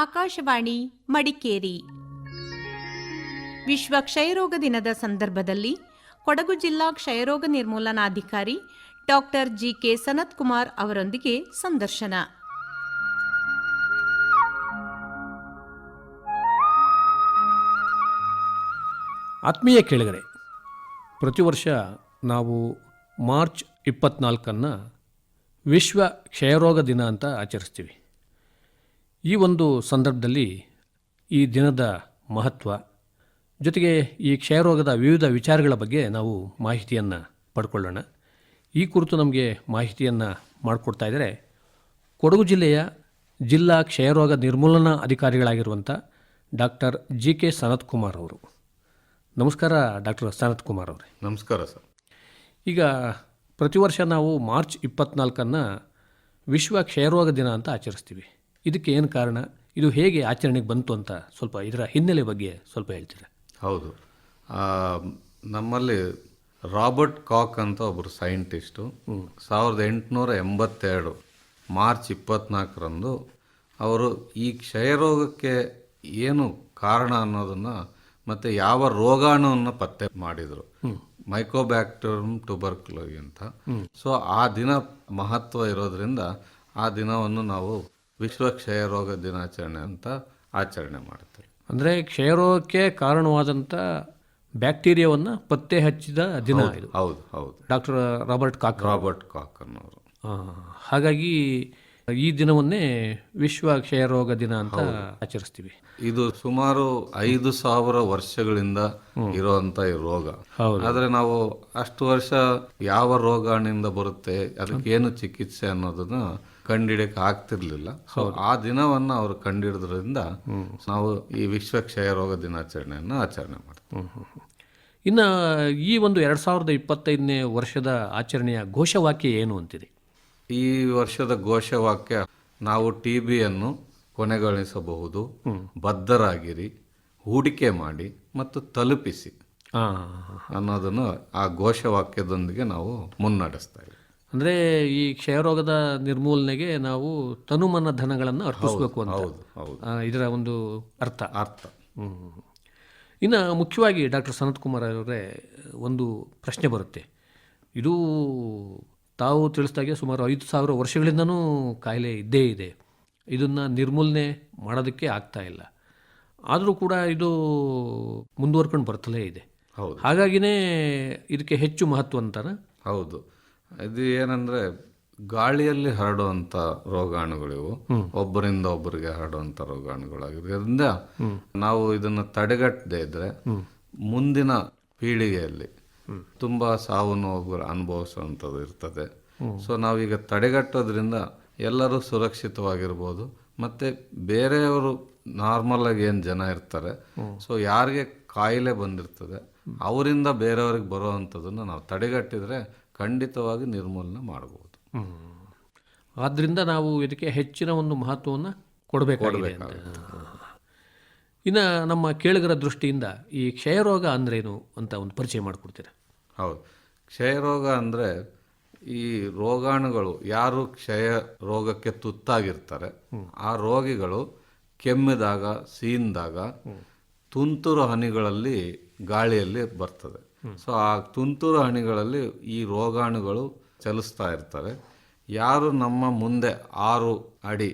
ಆಕಾಶವಾಣಿ, ಮಡಿಕೇರಿ. ವಿಶ್ವ ಕ್ಷಯರೋಗ ದಿನದ ಸಂದರ್ಭದಲ್ಲಿ ಕೊಡಗು ಜಿಲ್ಲಾ ಕ್ಷಯರೋಗ ನಿರ್ಮೂಲನಾಧಿಕಾರಿ ಡಾಕ್ಟರ್ ಜಿಕೆ ಸನತ್ ಕುಮಾರ್ ಅವರೊಂದಿಗೆ ಸಂದರ್ಶನ. ಆತ್ಮೀಯ ಕೇಳಿಗರೆ, ಪ್ರತಿ ವರ್ಷ ನಾವು ಮಾರ್ಚ್ ಇಪ್ಪತ್ನಾಲ್ಕನ್ನು ವಿಶ್ವ ಕ್ಷಯರೋಗ ದಿನ ಅಂತ ಆಚರಿಸ್ತೀವಿ. ಈ ಒಂದು ಸಂದರ್ಭದಲ್ಲಿ ಈ ದಿನದ ಮಹತ್ವ ಜೊತೆಗೆ ಈ ಕ್ಷಯರೋಗದ ವಿವಿಧ ವಿಚಾರಗಳ ಬಗ್ಗೆ ನಾವು ಮಾಹಿತಿಯನ್ನು ಪಡ್ಕೊಳ್ಳೋಣ. ಈ ಕುರಿತು ನಮಗೆ ಮಾಹಿತಿಯನ್ನು ಮಾಡಿಕೊಡ್ತಾ ಇದ್ದರೆ ಕೊಡಗು ಜಿಲ್ಲೆಯ ಜಿಲ್ಲಾ ಕ್ಷಯರೋಗ ನಿರ್ಮೂಲನಾ ಅಧಿಕಾರಿಗಳಾಗಿರುವಂಥ doctor G K Sanath Kumar ಅವರು. ನಮಸ್ಕಾರ ಡಾಕ್ಟರ್ ಸನತ್ ಕುಮಾರ್ ಅವರೇ. ನಮಸ್ಕಾರ ಸರ್. ಈಗ ಪ್ರತಿ ವರ್ಷ ನಾವು ಮಾರ್ಚ್ ಇಪ್ಪತ್ನಾಲ್ಕನ್ನು ವಿಶ್ವ ಕ್ಷಯರೋಗ ದಿನ ಅಂತ ಆಚರಿಸ್ತೀವಿ. ಇದಕ್ಕೆ ಏನು ಕಾರಣ? ಇದು ಹೇಗೆ ಆಚರಣೆಗೆ ಬಂತು ಅಂತ ಸ್ವಲ್ಪ ಇದರ ಹಿನ್ನೆಲೆ ಬಗ್ಗೆ ಸ್ವಲ್ಪ ಹೇಳ್ತೀರಾ? ಹೌದು. ನಮ್ಮಲ್ಲಿ ರಾಬರ್ಟ್ ಕಾಕ್ ಅಂತ ಒಬ್ಬರು ಸೈಂಟಿಸ್ಟು ಸಾವಿರದ ಎಂಟುನೂರ ಎಂಬತ್ತೆರಡು ಮಾರ್ಚ್ ಇಪ್ಪತ್ನಾಲ್ಕರಂದು ಅವರು ಈ ಕ್ಷಯರೋಗಕ್ಕೆ ಏನು ಕಾರಣ ಅನ್ನೋದನ್ನು ಮತ್ತು ಯಾವ ರೋಗಾಣುವನ್ನು ಪತ್ತೆ ಮಾಡಿದರು. ಮೈಕೋಬ್ಯಾಕ್ಟೋರಿಯಂ ಟ್ಯೂಬರ್ಕ್ಲೋಗಿ ಅಂತ. ಸೊ ಆ ದಿನ ಮಹತ್ವ ಇರೋದ್ರಿಂದ ಆ ದಿನವನ್ನು ನಾವು ವಿಶ್ವ ಕ್ಷಯರೋಗ ದಿನಾಚರಣೆ ಅಂತ ಆಚರಣೆ ಮಾಡ್ತಾರೆ. ಅಂದರೆ ಕ್ಷಯರೋಗಕ್ಕೆ ಕಾರಣವಾದಂಥ ಬ್ಯಾಕ್ಟೀರಿಯಾವನ್ನು ಪತ್ತೆ ಹಚ್ಚಿದ ದಿನ ಇದು. ಹೌದು ಹೌದು. Doctor Robert Koch Robert Koch ಅನ್ನೋರು ಹಾಗಾಗಿ ಈ ದಿನವನ್ನೇ ವಿಶ್ವ ಕ್ಷಯರೋಗ ದಿನ ಅಂತ ಆಚರಿಸ್ತೀವಿ. ಇದು ಸುಮಾರು ಐದು ಸಾವಿರ ವರ್ಷಗಳಿಂದ ಇರುವಂತ ಈ ರೋಗ. ಆದ್ರೆ ನಾವು ಅಷ್ಟು ವರ್ಷ ಯಾವ ರೋಗಾಣಿಂದ ಬರುತ್ತೆ ಅದಕ್ಕೆ ಏನು ಚಿಕಿತ್ಸೆ ಅನ್ನೋದನ್ನ ಕಂಡಿಡಿಯಕ್ಕೆ ಆಗ್ತಿರ್ಲಿಲ್ಲ. ಸೊ ಆ ದಿನವನ್ನ ಅವರು ಕಂಡಿಡಿದ್ರಿಂದ ನಾವು ಈ ವಿಶ್ವ ಕ್ಷಯ ರೋಗ ದಿನಾಚರಣೆಯನ್ನು ಆಚರಣೆ ಮಾಡ್ತೀವಿ. ಇನ್ನು ಈ ಒಂದು ಎರಡು ಸಾವಿರದ ಇಪ್ಪತ್ತೈದನೇ ವರ್ಷದ ಆಚರಣೆಯ ಘೋಷವಾಕ್ಯ ಏನು ಅಂತಿದೆ ಈ ವರ್ಷದ ಘೋಷವಾಕ್ಯ ನಾವು ಟಿ ಬಿಯನ್ನು ಕೊನೆಗೊಳಿಸಬಹುದು ಬದ್ಧರಾಗಿರಿ ಹೂಡಿಕೆ ಮಾಡಿ ಮತ್ತು ತಲುಪಿಸಿ ಅನ್ನೋದನ್ನು ಆ ಘೋಷವಾಕ್ಯದೊಂದಿಗೆ ನಾವು ಮುನ್ನಡೆಸ್ತಾ ಇದ್ದೀವಿ. ಅಂದ್ರೆ ಈ ಕ್ಷಯರೋಗದ ನಿರ್ಮೂಲನೆಗೆ ನಾವು ತನುಮನ ಧನಗಳನ್ನು ಅರ್ಪಿಸಬೇಕು ಅಂತ. ಇದರ ಒಂದು ಅರ್ಥ. ಅರ್ಥ. ಇನ್ನು ಮುಖ್ಯವಾಗಿ ಡಾಕ್ಟರ್ ಸನತ್ ಕುಮಾರ್ ಅವರೇ ಒಂದು ಪ್ರಶ್ನೆ ಬರುತ್ತೆ. ಇದು ತಾವು ತಿಳಿಸಿದಾಗೆ ಸುಮಾರು ಐದು ಸಾವಿರ ವರ್ಷಗಳಿಂದನೂ ಕಾಯಿಲೆ ಇದ್ದೇ ಇದೆ. ಇದನ್ನು ನಿರ್ಮೂಲನೆ ಮಾಡೋದಕ್ಕೆ ಆಗ್ತಾ ಇಲ್ಲ. ಆದರೂ ಕೂಡ ಇದು ಮುಂದುವರ್ಕೊಂಡು ಬರ್ತಲೇ ಇದೆ. ಹೌದು. ಹಾಗಾಗಿನೇ ಇದಕ್ಕೆ ಹೆಚ್ಚು ಮಹತ್ವ ಅಂತಾನೆ? ಹೌದು. ಇದು ಏನಂದ್ರೆ ಗಾಳಿಯಲ್ಲಿ ಹರಡುವಂತ ರೋಗಾಣುಗಳಿವು. ಒಬ್ಬರಿಂದ ಒಬ್ಬರಿಗೆ ಹರಡುವಂತ ರೋಗಾಣುಗಳಾಗಿರೋದ್ರಿಂದ ನಾವು ಇದನ್ನ ತಡೆಗಟ್ಟದೇ ಇದ್ರೆ ಮುಂದಿನ ಪೀಳಿಗೆಯಲ್ಲಿ ತುಂಬಾ ಸಾವು ನೋವುಗಳು ಅನುಭವಿಸುವಂಥದ್ದು ಇರ್ತದೆ. ಸೊ ನಾವೀಗ ತಡೆಗಟ್ಟೋದ್ರಿಂದ ಎಲ್ಲರೂ ಸುರಕ್ಷಿತವಾಗಿರ್ಬೋದು. ಮತ್ತೆ ಬೇರೆಯವರು ನಾರ್ಮಲ್ ಆಗಿ ಏನು ಜನ ಇರ್ತಾರೆ ಸೊ ಯಾರಿಗೆ ಕಾಯಿಲೆ ಬಂದಿರ್ತದೆ ಅವರಿಂದ ಬೇರೆಯವ್ರಿಗೆ ಬರುವಂಥದ್ದನ್ನು ನಾವು ತಡೆಗಟ್ಟಿದ್ರೆ ಖಂಡಿತವಾಗಿ ನಿರ್ಮೂಲನೆ ಮಾಡ್ಬೋದು ಆದ್ದರಿಂದ ನಾವು ಇದಕ್ಕೆ ಹೆಚ್ಚಿನ ಒಂದು ಮಹತ್ವವನ್ನು ಕೊಡಬೇಕು ಇನ್ನು ನಮ್ಮ ಕೇಳುಗರ ದೃಷ್ಟಿಯಿಂದ ಈ ಕ್ಷಯರೋಗ ಅಂದ್ರೇನು ಅಂತ ಒಂದು ಪರಿಚಯ ಮಾಡಿಕೊಡ್ತೀರಾ? ಹೌದು. ಕ್ಷಯರೋಗ ಅಂದರೆ ಈ ರೋಗಾಣುಗಳು ಯಾರು ಕ್ಷಯ ರೋಗಕ್ಕೆ ತುತ್ತಾಗಿರ್ತಾರೆ ಆ ರೋಗಿಗಳು ಕೆಮ್ಮಿದಾಗ ಸೀನ್ದಾಗ ತುಂತುರು ಹನಿಗಳಲ್ಲಿ ಗಾಳಿಯಲ್ಲಿ ಬರ್ತದೆ. ಸೊ ಆ ತುಂತುರು ಹನಿಗಳಲ್ಲಿ ಈ ರೋಗಾಣುಗಳು ಚಲಿಸ್ತಾ ಇರ್ತಾರೆ ಯಾರು ನಮ್ಮ ಮುಂದೆ ಆರು ಅಡಿ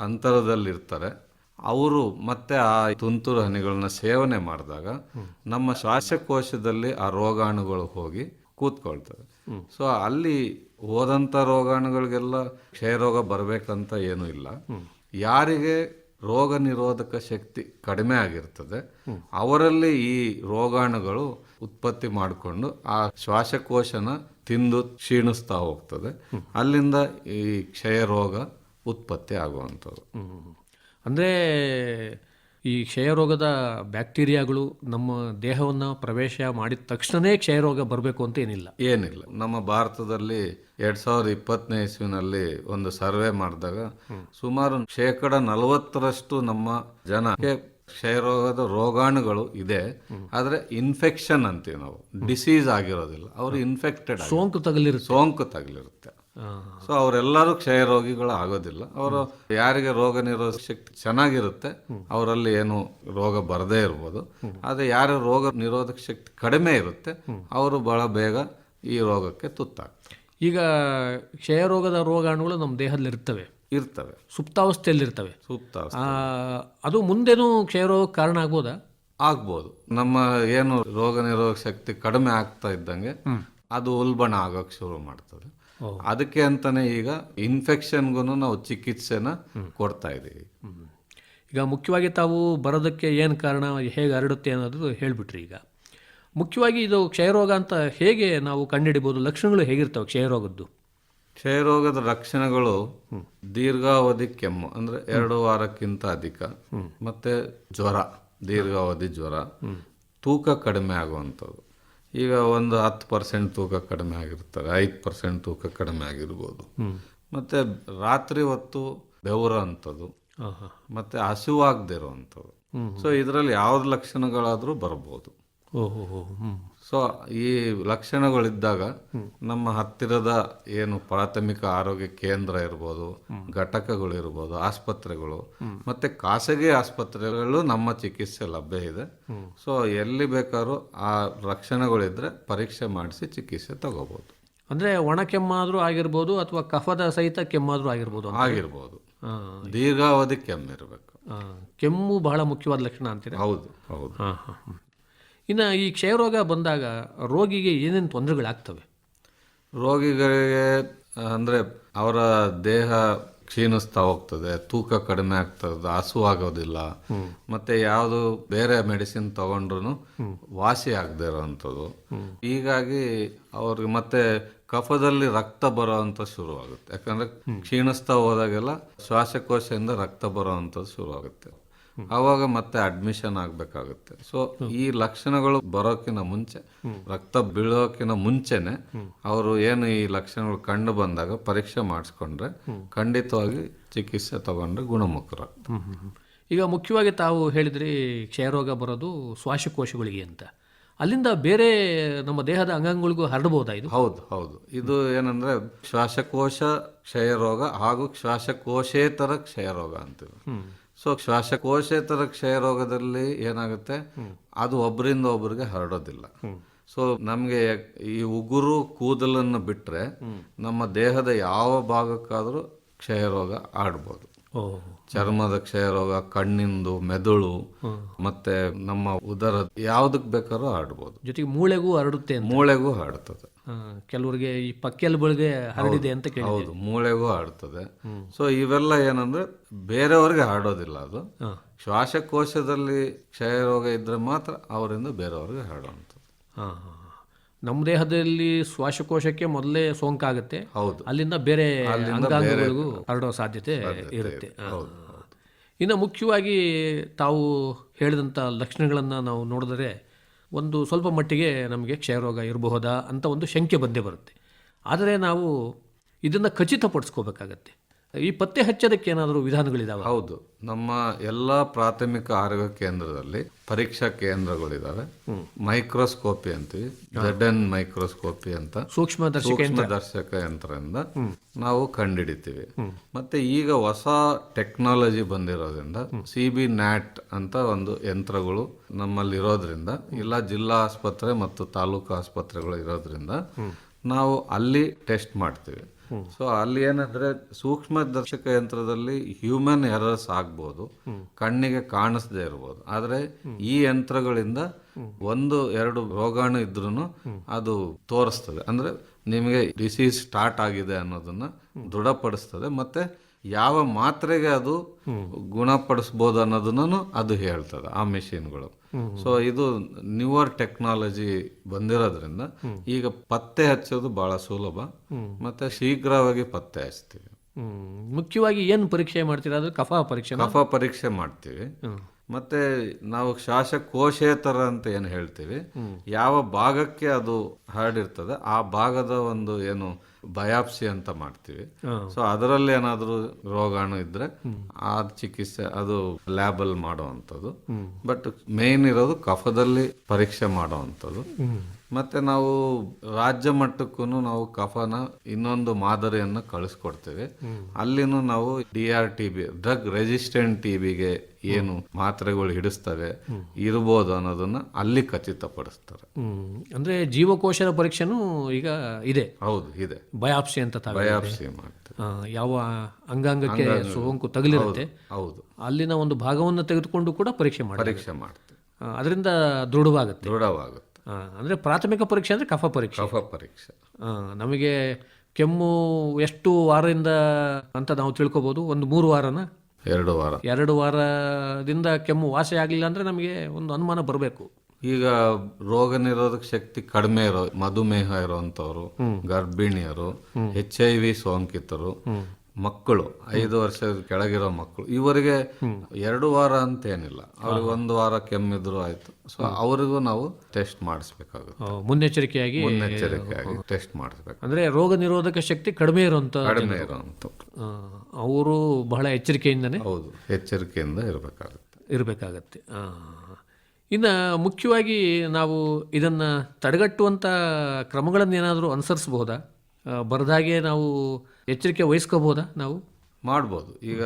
ಅಂತರದಲ್ಲಿರ್ತಾರೆ, ಅವರು ಮತ್ತೆ ಆ ತುಂತುರು ಹನಿಗಳನ್ನ ಸೇವನೆ ಮಾಡಿದಾಗ ನಮ್ಮ ಶ್ವಾಸಕೋಶದಲ್ಲಿ ಆ ರೋಗಾಣುಗಳು ಹೋಗಿ ಕೂತ್ಕೊಳ್ತವೆ. ಸೊ ಅಲ್ಲಿ ಹೋದಂಥ ರೋಗಾಣುಗಳಿಗೆಲ್ಲ ಕ್ಷಯರೋಗ ಬರಬೇಕಂತ ಏನೂ ಇಲ್ಲ. ಯಾರಿಗೆ ರೋಗ ನಿರೋಧಕ ಶಕ್ತಿ ಕಡಿಮೆ ಆಗಿರ್ತದೆ, ಅವರಲ್ಲಿ ಈ ರೋಗಾಣುಗಳು ಉತ್ಪತ್ತಿ ಮಾಡಿಕೊಂಡು ಆ ಶ್ವಾಸಕೋಶನ ತಿಂದು ಕ್ಷೀಣಿಸ್ತಾ ಹೋಗ್ತದೆ. ಅಲ್ಲಿಂದ ಈ ಕ್ಷಯ ರೋಗ ಉತ್ಪತ್ತಿ ಆಗುವಂಥದ್ದು. ಅಂದರೆ ಈ ಕ್ಷಯರೋಗದ ಬ್ಯಾಕ್ಟೀರಿಯಾಗಳು ನಮ್ಮ ದೇಹವನ್ನು ಪ್ರವೇಶ ಮಾಡಿದ ತಕ್ಷಣವೇ ಕ್ಷಯರೋಗ ಬರಬೇಕು ಅಂತ ಏನಿಲ್ಲ. ಏನಿಲ್ಲ. ನಮ್ಮ ಭಾರತದಲ್ಲಿ ಎರಡು ಸಾವಿರದ ಇಪ್ಪತ್ತನೇ ಇಸ್ವಿನಲ್ಲಿ ಒಂದು ಸರ್ವೆ ಮಾಡಿದಾಗ ಸುಮಾರು ಶೇಕಡ ನಲವತ್ತರಷ್ಟು ನಮ್ಮ ಜನಕ್ಕೆ ಕ್ಷಯರೋಗದ ರೋಗಾಣುಗಳು ಇದೆ ಆದರೆ ಇನ್ಫೆಕ್ಷನ್ ಅಂತೀವಿ ನಾವು. ಡಿಸೀಸ್ ಆಗಿರೋದಿಲ್ಲ. ಅವರು ಇನ್ಫೆಕ್ಟೆಡ್ ಸೋಂಕು ತಗಲಿರುತ್ತೆ. ಸೋಂಕು ತಗಲಿರುತ್ತೆ. ಸೊ ಅವರೆಲ್ಲರೂ ಕ್ಷಯ ರೋಗಿಗಳು ಆಗೋದಿಲ್ಲ. ಅವರು ಯಾರಿಗೆ ರೋಗ ನಿರೋಧಕ ಶಕ್ತಿ ಚೆನ್ನಾಗಿರುತ್ತೆ ಅವರಲ್ಲಿ ಏನು ರೋಗ ಬರದೇ ಇರ್ಬೋದು. ಆದರೆ ಯಾರ ರೋಗ ನಿರೋಧಕ ಶಕ್ತಿ ಕಡಿಮೆ ಇರುತ್ತೆ ಅವರು ಬಹಳ ಬೇಗ ಈ ರೋಗಕ್ಕೆ ತುತ್ತಾಗ್ತಾರೆ. ಈಗ ಕ್ಷಯ ರೋಗದ ರೋಗಾಣುಗಳು ನಮ್ಮ ದೇಹದಲ್ಲಿ ಇರ್ತವೆ. ಇರ್ತವೆ ಸುಪ್ತಾವಸ್ಥೆಯಲ್ಲಿರ್ತವೆ ಆ, ಅದು ಮುಂದೆನೂ ಕ್ಷಯರೋಗಕ್ಕೆ ಕಾರಣ ಆಗ್ಬೋದಾ? ಆಗ್ಬೋದು. ನಮ್ಮ ಏನು ರೋಗ ನಿರೋಧಕ ಶಕ್ತಿ ಕಡಿಮೆ ಆಗ್ತಾ ಇದ್ದಂಗೆ ಅದು ಉಲ್ಬಣ ಆಗೋಕೆ ಶುರು ಮಾಡ್ತದೆ. ಅದಕ್ಕೆ ಅಂತಾನೆ ಈಗ ಇನ್ಫೆಕ್ಷನ್ಗೂ ನಾವು ಚಿಕಿತ್ಸೆನ ಕೊಡ್ತಾ ಇದ್ದೀವಿ ಈಗ ಮುಖ್ಯವಾಗಿ ತಾವು ಬರೋದಕ್ಕೆ ಏನು ಕಾರಣ ಹೇಗೆ ಹರಡುತ್ತೆ ಅನ್ನೋದು ಹೇಳಿಬಿಟ್ರಿ ಈಗ. ಮುಖ್ಯವಾಗಿ ಇದು ಕ್ಷಯರೋಗ ಅಂತ ಹೇಗೆ ನಾವು ಕಂಡುಹಿಡಿಬೋದು? ಲಕ್ಷಣಗಳು ಹೇಗಿರ್ತವೆ ಕ್ಷಯರೋಗದ್ದು? ಕ್ಷಯರೋಗದ ಲಕ್ಷಣಗಳು ದೀರ್ಘಾವಧಿ ಕೆಮ್ಮು ಅಂದ್ರೆ ಎರಡು ವಾರಕ್ಕಿಂತ ಅಧಿಕ. ಮತ್ತೆ ಜ್ವರ ದೀರ್ಘಾವಧಿ ಜ್ವರ. ತೂಕ ಕಡಿಮೆ ಆಗುವಂಥದ್ದು. ಈಗ ಒಂದು ಹತ್ತು ಪರ್ಸೆಂಟ್ ತೂಕ ಕಡಿಮೆ ಆಗಿರ್ತಾರೆ ಐದು ಪರ್ಸೆಂಟ್ ತೂಕ ಕಡಿಮೆ ಆಗಿರ್ಬೋದು. ಮತ್ತೆ ರಾತ್ರಿ ಹೊತ್ತು ಬೆವರ ಅಂಥದ್ದು. ಮತ್ತೆ ಹಸಿವಾಗದೇ ಇರುವಂಥದ್ದು ಸೊ ಇದರಲ್ಲಿ ಯಾವ್ದು ಲಕ್ಷಣಗಳಾದರೂ ಬರ್ಬೋದು. ಓಹೋ ಸೊ ಈ ಲಕ್ಷಣಗಳಿದ್ದಾಗ ನಮ್ಮ ಹತ್ತಿರದ ಏನು ಪ್ರಾಥಮಿಕ ಆರೋಗ್ಯ ಕೇಂದ್ರ ಇರ್ಬೋದು ಘಟಕಗಳು ಇರ್ಬೋದು ಆಸ್ಪತ್ರೆಗಳು ಮತ್ತೆ ಖಾಸಗಿ ಆಸ್ಪತ್ರೆಗಳು ನಮ್ಮ ಚಿಕಿತ್ಸೆ ಲಭ್ಯ ಇದೆ. ಸೊ ಎಲ್ಲಿ ಬೇಕಾದ್ರೂ ಆ ಲಕ್ಷಣಗಳಿದ್ರೆ ಪರೀಕ್ಷೆ ಮಾಡಿಸಿ ಚಿಕಿತ್ಸೆ ತಗೋಬಹುದು ಅಂದ್ರೆ ಒಣ ಕೆಮ್ಮಾದ್ರೂ ಆಗಿರ್ಬೋದು ಅಥವಾ ಕಫದ ಸಹಿತ ಕೆಮ್ಮಾದ್ರೂ ಆಗಿರ್ಬೋದು. ಆಗಿರ್ಬೋದು. ದೀರ್ಘಾವಧಿ ಕೆಮ್ಮಿರಬೇಕು ಕೆಮ್ಮು ಬಹಳ ಮುಖ್ಯವಾದ ಲಕ್ಷಣ ಅಂತೀರಾ? ಹೌದು ಹೌದು. ಹಾಂ ಹಾಂ ಹಾಂ ಇನ್ನು ಈ ಕ್ಷಯರೋಗ ಬಂದಾಗ ರೋಗಿಗೆ ಏನೇನು ತೊಂದರೆಗಳಾಗ್ತವೆ? ರೋಗಿಗಳಿಗೆ ಅಂದರೆ ಅವರ ದೇಹ ಕ್ಷೀಣಿಸ್ತಾ ಹೋಗ್ತದೆ ತೂಕ ಕಡಿಮೆ ಆಗ್ತದೆ ಹಸು ಆಗೋದಿಲ್ಲ. ಮತ್ತೆ ಯಾವುದು ಬೇರೆ ಮೆಡಿಸಿನ್ ತಗೊಂಡ್ರು ವಾಸಿ ಆಗದೆ ಇರೋವಂಥದ್ದು ಹೀಗಾಗಿ ಅವ್ರಿಗೆ ಮತ್ತೆ ಕಫದಲ್ಲಿ ರಕ್ತ ಬರೋವಂಥ ಶುರುವಾಗುತ್ತೆ. ಯಾಕಂದ್ರೆ ಕ್ಷೀಣಿಸ್ತಾ ಹೋದಾಗೆಲ್ಲ ಶ್ವಾಸಕೋಶದಿಂದ ರಕ್ತ ಬರೋವಂಥದ್ದು ಶುರುವಾಗುತ್ತೆ. ಆವಾಗ ಮತ್ತೆ ಅಡ್ಮಿಷನ್ ಆಗಬೇಕಾಗುತ್ತೆ. ಸೊ ಈ ಲಕ್ಷಣಗಳು ಬರೋಕ್ಕಿಂತ ಮುಂಚೆ ರಕ್ತ ಬೀಳೋಕ್ಕಿಂತ ಮುಂಚೆನೆ ಅವರು ಏನು ಈ ಲಕ್ಷಣಗಳು ಕಂಡು ಬಂದಾಗ ಪರೀಕ್ಷೆ ಮಾಡಿಸ್ಕೊಂಡ್ರೆ ಖಂಡಿತವಾಗಿ ಚಿಕಿತ್ಸೆ ತಗೊಂಡ್ರೆ ಹ್ಮ್. ಈಗ ಮುಖ್ಯವಾಗಿ ತಾವು ಹೇಳಿದ್ರಿ ಕ್ಷಯರೋಗ ಬರೋದು ಶ್ವಾಸಕೋಶಗಳಿಗೆ ಅಂತ. ಅಲ್ಲಿಂದ ಬೇರೆ ನಮ್ಮ ದೇಹದ ಅಂಗಾಂಗಗಳಿಗೂ ಹರಡಬಹುದಾ ಇದು? ಹೌದು ಹೌದು. ಇದು ಏನಂದ್ರೆ ಶ್ವಾಸಕೋಶ ಕ್ಷಯರೋಗ ಹಾಗೂ ಶ್ವಾಸಕೋಶೇತರ ಕ್ಷಯರೋಗ ಅಂತೀವಿ. ಸೊ ಶ್ವಾಸಕೋಶೇತರ ಕ್ಷಯ ರೋಗದಲ್ಲಿ ಏನಾಗುತ್ತೆ? ಅದು ಒಬ್ಬರಿಂದ ಒಬ್ಬರಿಗೆ ಹರಡೋದಿಲ್ಲ. ಸೊ ನಮಗೆ ಈ ಉಗುರು ಕೂದಲನ್ನು ಬಿಟ್ರೆ ನಮ್ಮ ದೇಹದ ಯಾವ ಭಾಗಕ್ಕಾದರೂ ಕ್ಷಯರೋಗ ಆಡ್ಬೋದು. ಚರ್ಮದ ಚರ್ಮದ ಕ್ಷಯರೋಗ ಕಣ್ಣಿಂದು ಮೆದುಳು ಮತ್ತೆ ನಮ್ಮ ಉದರ ಯಾವ್ದಕ್ ಬೇಕಾದ್ರೂ ಆಡ್ಬೋದು. ಜೊತೆಗೆ ಮೂಳೆಗೂ ಹರಡುತ್ತೆ ಮೂಳೆಗೂ ಹರಡ್ತದೆ. ಕೆಲವರಿಗೆ ಈ ಪಕ್ಕೆಲುಬುಗಳಿಗೆ ಹರಡಿದೆ ಅಂತ ಕೇಳಿ ಹೌದು ಮೂಳೆಗೂ ಆಡ್ತದೆ ಸೊ ಇವೆಲ್ಲ ಏನಂದ್ರೆ ಬೇರೆಯವ್ರಿಗೆ ಹರಡೋದಿಲ್ಲ ಅದು. ಶ್ವಾಸಕೋಶದಲ್ಲಿ ಕ್ಷಯ ರೋಗ ಇದ್ರೆ ಮಾತ್ರ ಅವರಿಂದ ಬೇರೆಯವ್ರಿಗೆ ಹರಡುವಂಥದ್ದು ಹಾಂ ನಮ್ಮ ದೇಹದಲ್ಲಿ ಶ್ವಾಸಕೋಶಕ್ಕೆ ಮೊದಲೇ ಸೋಂಕಾಗುತ್ತೆ. ಹೌದು. ಅಲ್ಲಿಂದ ಬೇರೆ ಅಂಗಾಂಗಗಳಿಗೂ ಹರಡೋ ಸಾಧ್ಯತೆ ಇರುತ್ತೆ. ಇನ್ನು ಮುಖ್ಯವಾಗಿ ತಾವು ಹೇಳಿದಂಥ ಲಕ್ಷಣಗಳನ್ನು ನಾವು ನೋಡಿದರೆ ಒಂದು ಸ್ವಲ್ಪ ಮಟ್ಟಿಗೆ ನಮಗೆ ಕ್ಷಯರೋಗ ಇರಬಹುದಾ ಅಂತ ಒಂದು ಶಂಕೆ ಬಂದೇ ಬರುತ್ತೆ. ಆದರೆ ನಾವು ಇದನ್ನು ಖಚಿತಪಡಿಸ್ಕೋಬೇಕಾಗತ್ತೆ. ಈ ಪತ್ತೆ ಹಚ್ಚೋದಕ್ಕೆ ಏನಾದರೂ ವಿಧಾನಗಳಿದಾವೆ? ಹೌದು. ನಮ್ಮ ಎಲ್ಲ ಪ್ರಾಥಮಿಕ ಆರೋಗ್ಯ ಕೇಂದ್ರದಲ್ಲಿ ಪರೀಕ್ಷಾ ಕೇಂದ್ರಗಳಿದಾವೆ. ಮೈಕ್ರೋಸ್ಕೋಪಿ ಅಂತೀವಿ. ಜೆಡ್ ಎನ್ ಮೈಕ್ರೋಸ್ಕೋಪಿ ಅಂತ. ಸೂಕ್ಷ್ಮ ದರ್ಶಕ ಯಂತ್ರದಿಂದ ನಾವು ಕಂಡುಹಿಡಿತೀವಿ ಮತ್ತೆ ಈಗ ಹೊಸ ಟೆಕ್ನಾಲಜಿ ಬಂದಿರೋದ್ರಿಂದ ಸಿ ಬಿ ನ್ಯಾಟ್ ಅಂತ ಒಂದು ಯಂತ್ರಗಳು ನಮ್ಮಲ್ಲಿ ಇರೋದ್ರಿಂದ ಇಲ್ಲ ಜಿಲ್ಲಾ ಆಸ್ಪತ್ರೆ ಮತ್ತು ತಾಲೂಕು ಆಸ್ಪತ್ರೆಗಳು ಇರೋದ್ರಿಂದ ನಾವು ಅಲ್ಲಿ ಟೆಸ್ಟ್ ಮಾಡ್ತೀವಿ. ಸೊ ಅಲ್ಲಿ ಏನಂದ್ರೆ ಸೂಕ್ಷ್ಮ ದರ್ಶಕ ಯಂತ್ರದಲ್ಲಿ ಹ್ಯೂಮನ್ ಎರರ್ಸ್ ಆಗ್ಬೋದು, ಕಣ್ಣಿಗೆ ಕಾಣಿಸದೇ ಇರ್ಬೋದು. ಆದ್ರೆ ಈ ಯಂತ್ರಗಳಿಂದ ಒಂದು, ಎರಡು ರೋಗಾಣು ಇದ್ರೂ ಅದು ತೋರಿಸ್ತದೆ. ಅಂದ್ರೆ ನಿಮಗೆ ಡಿಸೀಸ್ ಸ್ಟಾರ್ಟ್ ಆಗಿದೆ ಅನ್ನೋದನ್ನ ದೃಢಪಡಿಸ್ತದೆ. ಮತ್ತೆ ಯಾವ ಮಾತ್ರೆಗೆ ಅದು ಗುಣಪಡಿಸ್ಬೋದು ಅನ್ನೋದನ್ನು ಅದು ಹೇಳ್ತದೆ ಆ ಮೆಷಿನ್ಗಳು. ಸೊ ಇದು ನ್ಯೂವರ್ ಟೆಕ್ನಾಲಜಿ ಬಂದಿರೋದ್ರಿಂದ ಈಗ ಪತ್ತೆ ಹಚ್ಚೋದು ಬಹಳ ಸುಲಭ. ಮತ್ತೆ ಶೀಘ್ರವಾಗಿ ಪತ್ತೆ ಹಚ್ತೀವಿ. ಮುಖ್ಯವಾಗಿ ಏನು ಪರೀಕ್ಷೆ ಮಾಡ್ತೀರಾ? ಅದು ಕಫ ಪರೀಕ್ಷೆ ಕಫ ಪರೀಕ್ಷೆ ಮಾಡ್ತೀವಿ. ಮತ್ತೆ ನಾವು ಶ್ವಾಸಕೋಶೇತರ ಅಂತ ಏನು ಹೇಳ್ತೀವಿ ಯಾವ ಭಾಗಕ್ಕೆ ಅದು ಹರಡಿರ್ತದೆ ಆ ಭಾಗದ ಒಂದು ಏನು ಬಯಾಪ್ಸಿ ಅಂತ ಮಾಡ್ತೀವಿ. ಸೊ ಅದರಲ್ಲಿ ಏನಾದರೂ ರೋಗಾಣು ಇದ್ರೆ ಆ ಚಿಕಿತ್ಸೆ ಅದು ಲ್ಯಾಬಲ್ ಮಾಡುವಂಥದ್ದು. ಬಟ್ ಮೇನ್ ಇರೋದು ಕಫದಲ್ಲಿ ಪರೀಕ್ಷೆ ಮಾಡುವಂಥದ್ದು. ಮತ್ತೆ ನಾವು ರಾಜ್ಯ ಮಟ್ಟಕ್ಕೂ ನಾವು ಕಫನ ಇನ್ನೊಂದು ಮಾದರಿಯನ್ನು ಕಳಿಸ್ಕೊಡ್ತೇವೆ. ಅಲ್ಲಿನೂ ನಾವು D R T B drug resistant T ಬಿಗೆ ಏನು ಮಾತ್ರೆಗಳು ಹಿಡಿಸ್ತವೆ ಇರ್ಬೋದು ಅನ್ನೋದನ್ನ ಅಲ್ಲಿ ಖಚಿತಪಡಿಸ್ತಾರೆ. ಅಂದ್ರೆ ಜೀವಕೋಶದ ಪರೀಕ್ಷೆನೂ ಈಗ ಇದೆ. ಹೌದು ಇದೆ. ಬಯಾಪ್ಸಿ ಅಂತ ಬಯಾಪ್ಸಿ ಮಾಡ್ತಾರೆ ಯಾವ ಅಂಗಾಂಗಕ್ಕೆ ಸೋಂಕು ತಗಲಿರುತ್ತೆ ಹೌದು ಅಲ್ಲಿನ ಒಂದು ಭಾಗವನ್ನು ತೆಗೆದುಕೊಂಡು ಕೂಡ ಪರೀಕ್ಷೆ ಮಾಡಿ ಪರೀಕ್ಷೆ ಮಾಡ್ತಾರೆ ಅದರಿಂದ ದೃಢವಾಗುತ್ತೆ. ದೃಢವಾಗುತ್ತೆ. ಅಂದ್ರೆ ಪ್ರಾಥಮಿಕ ಪರೀಕ್ಷೆ ಅಂದ್ರೆ ಕಫ ಪರೀಕ್ಷೆ. ಕಫ ಪರೀಕ್ಷೆ. ನಮಗೆ ಕೆಮ್ಮು ಎಷ್ಟು ವಾರದಿಂದ ಅಂತ ನಾವು ತಿಳ್ಕೊಬೋದು ಒಂದು ಮೂರು ವಾರನ ಎರಡು ವಾರ. ಎರಡು ವಾರದಿಂದ ಕೆಮ್ಮು ವಾಸಿ ಆಗಲಿಲ್ಲ ಅಂದ್ರೆ ನಮಗೆ ಒಂದು ಅನುಮಾನ ಬರಬೇಕು. ಈಗ ರೋಗ ನಿರೋಧಕ ಶಕ್ತಿ ಕಡಿಮೆ ಇರೋ ಮಧುಮೇಹ ಇರುವಂತವ್ರು ಗರ್ಭಿಣಿಯರು ಎಚ್ ಐ ವಿ ಸೋಂಕಿತರು ಮಕ್ಕಳು ಐದು ವರ್ಷದ ಕೆಳಗಿರೋ ಮಕ್ಕಳು. ಇವರಿಗೆ ಎರಡು ವಾರ ಅಂತ ಏನಿಲ್ಲ ಅವ್ರಿಗೆ ಒಂದು ವಾರ ಕೆಮ್ಮಿದ್ರು ಆಯ್ತು. ಸೊ ಅವರಿಗೂ ನಾವು ಟೆಸ್ಟ್ ಮಾಡಿಸ್ಬೇಕಾಗುತ್ತೆ. ಮುನ್ನೆಚ್ಚರಿಕೆಯಾಗಿ ಮುನ್ನೆಚ್ಚರಿಕೆಯಾಗಿ ಟೆಸ್ಟ್ ಮಾಡಿಸ್ಬೇಕು. ಅಂದ್ರೆ ರೋಗ ನಿರೋಧಕ ಶಕ್ತಿ ಕಡಿಮೆ ಇರುವಂತ ಕಡಿಮೆ ಇರುವಂತ ಅವರು ಬಹಳ ಎಚ್ಚರಿಕೆಯಿಂದನೇ ಹೌದು ಎಚ್ಚರಿಕೆಯಿಂದ ಇರಬೇಕಾಗುತ್ತೆ. ಇರಬೇಕಾಗತ್ತೆ. ಇನ್ನು ಮುಖ್ಯವಾಗಿ ನಾವು ಇದನ್ನು ತಡೆಗಟ್ಟುವಂಥ ಕ್ರಮಗಳನ್ನು ಏನಾದರೂ ಅನುಸರಿಸ್ಬೋದಾ ಬರದಾಗೆ ನಾವು ಎಚ್ಚರಿಕೆ ವಹಿಸ್ಕೋಬೋದಾ ನಾವು? ಮಾಡ್ಬೋದು. ಈಗ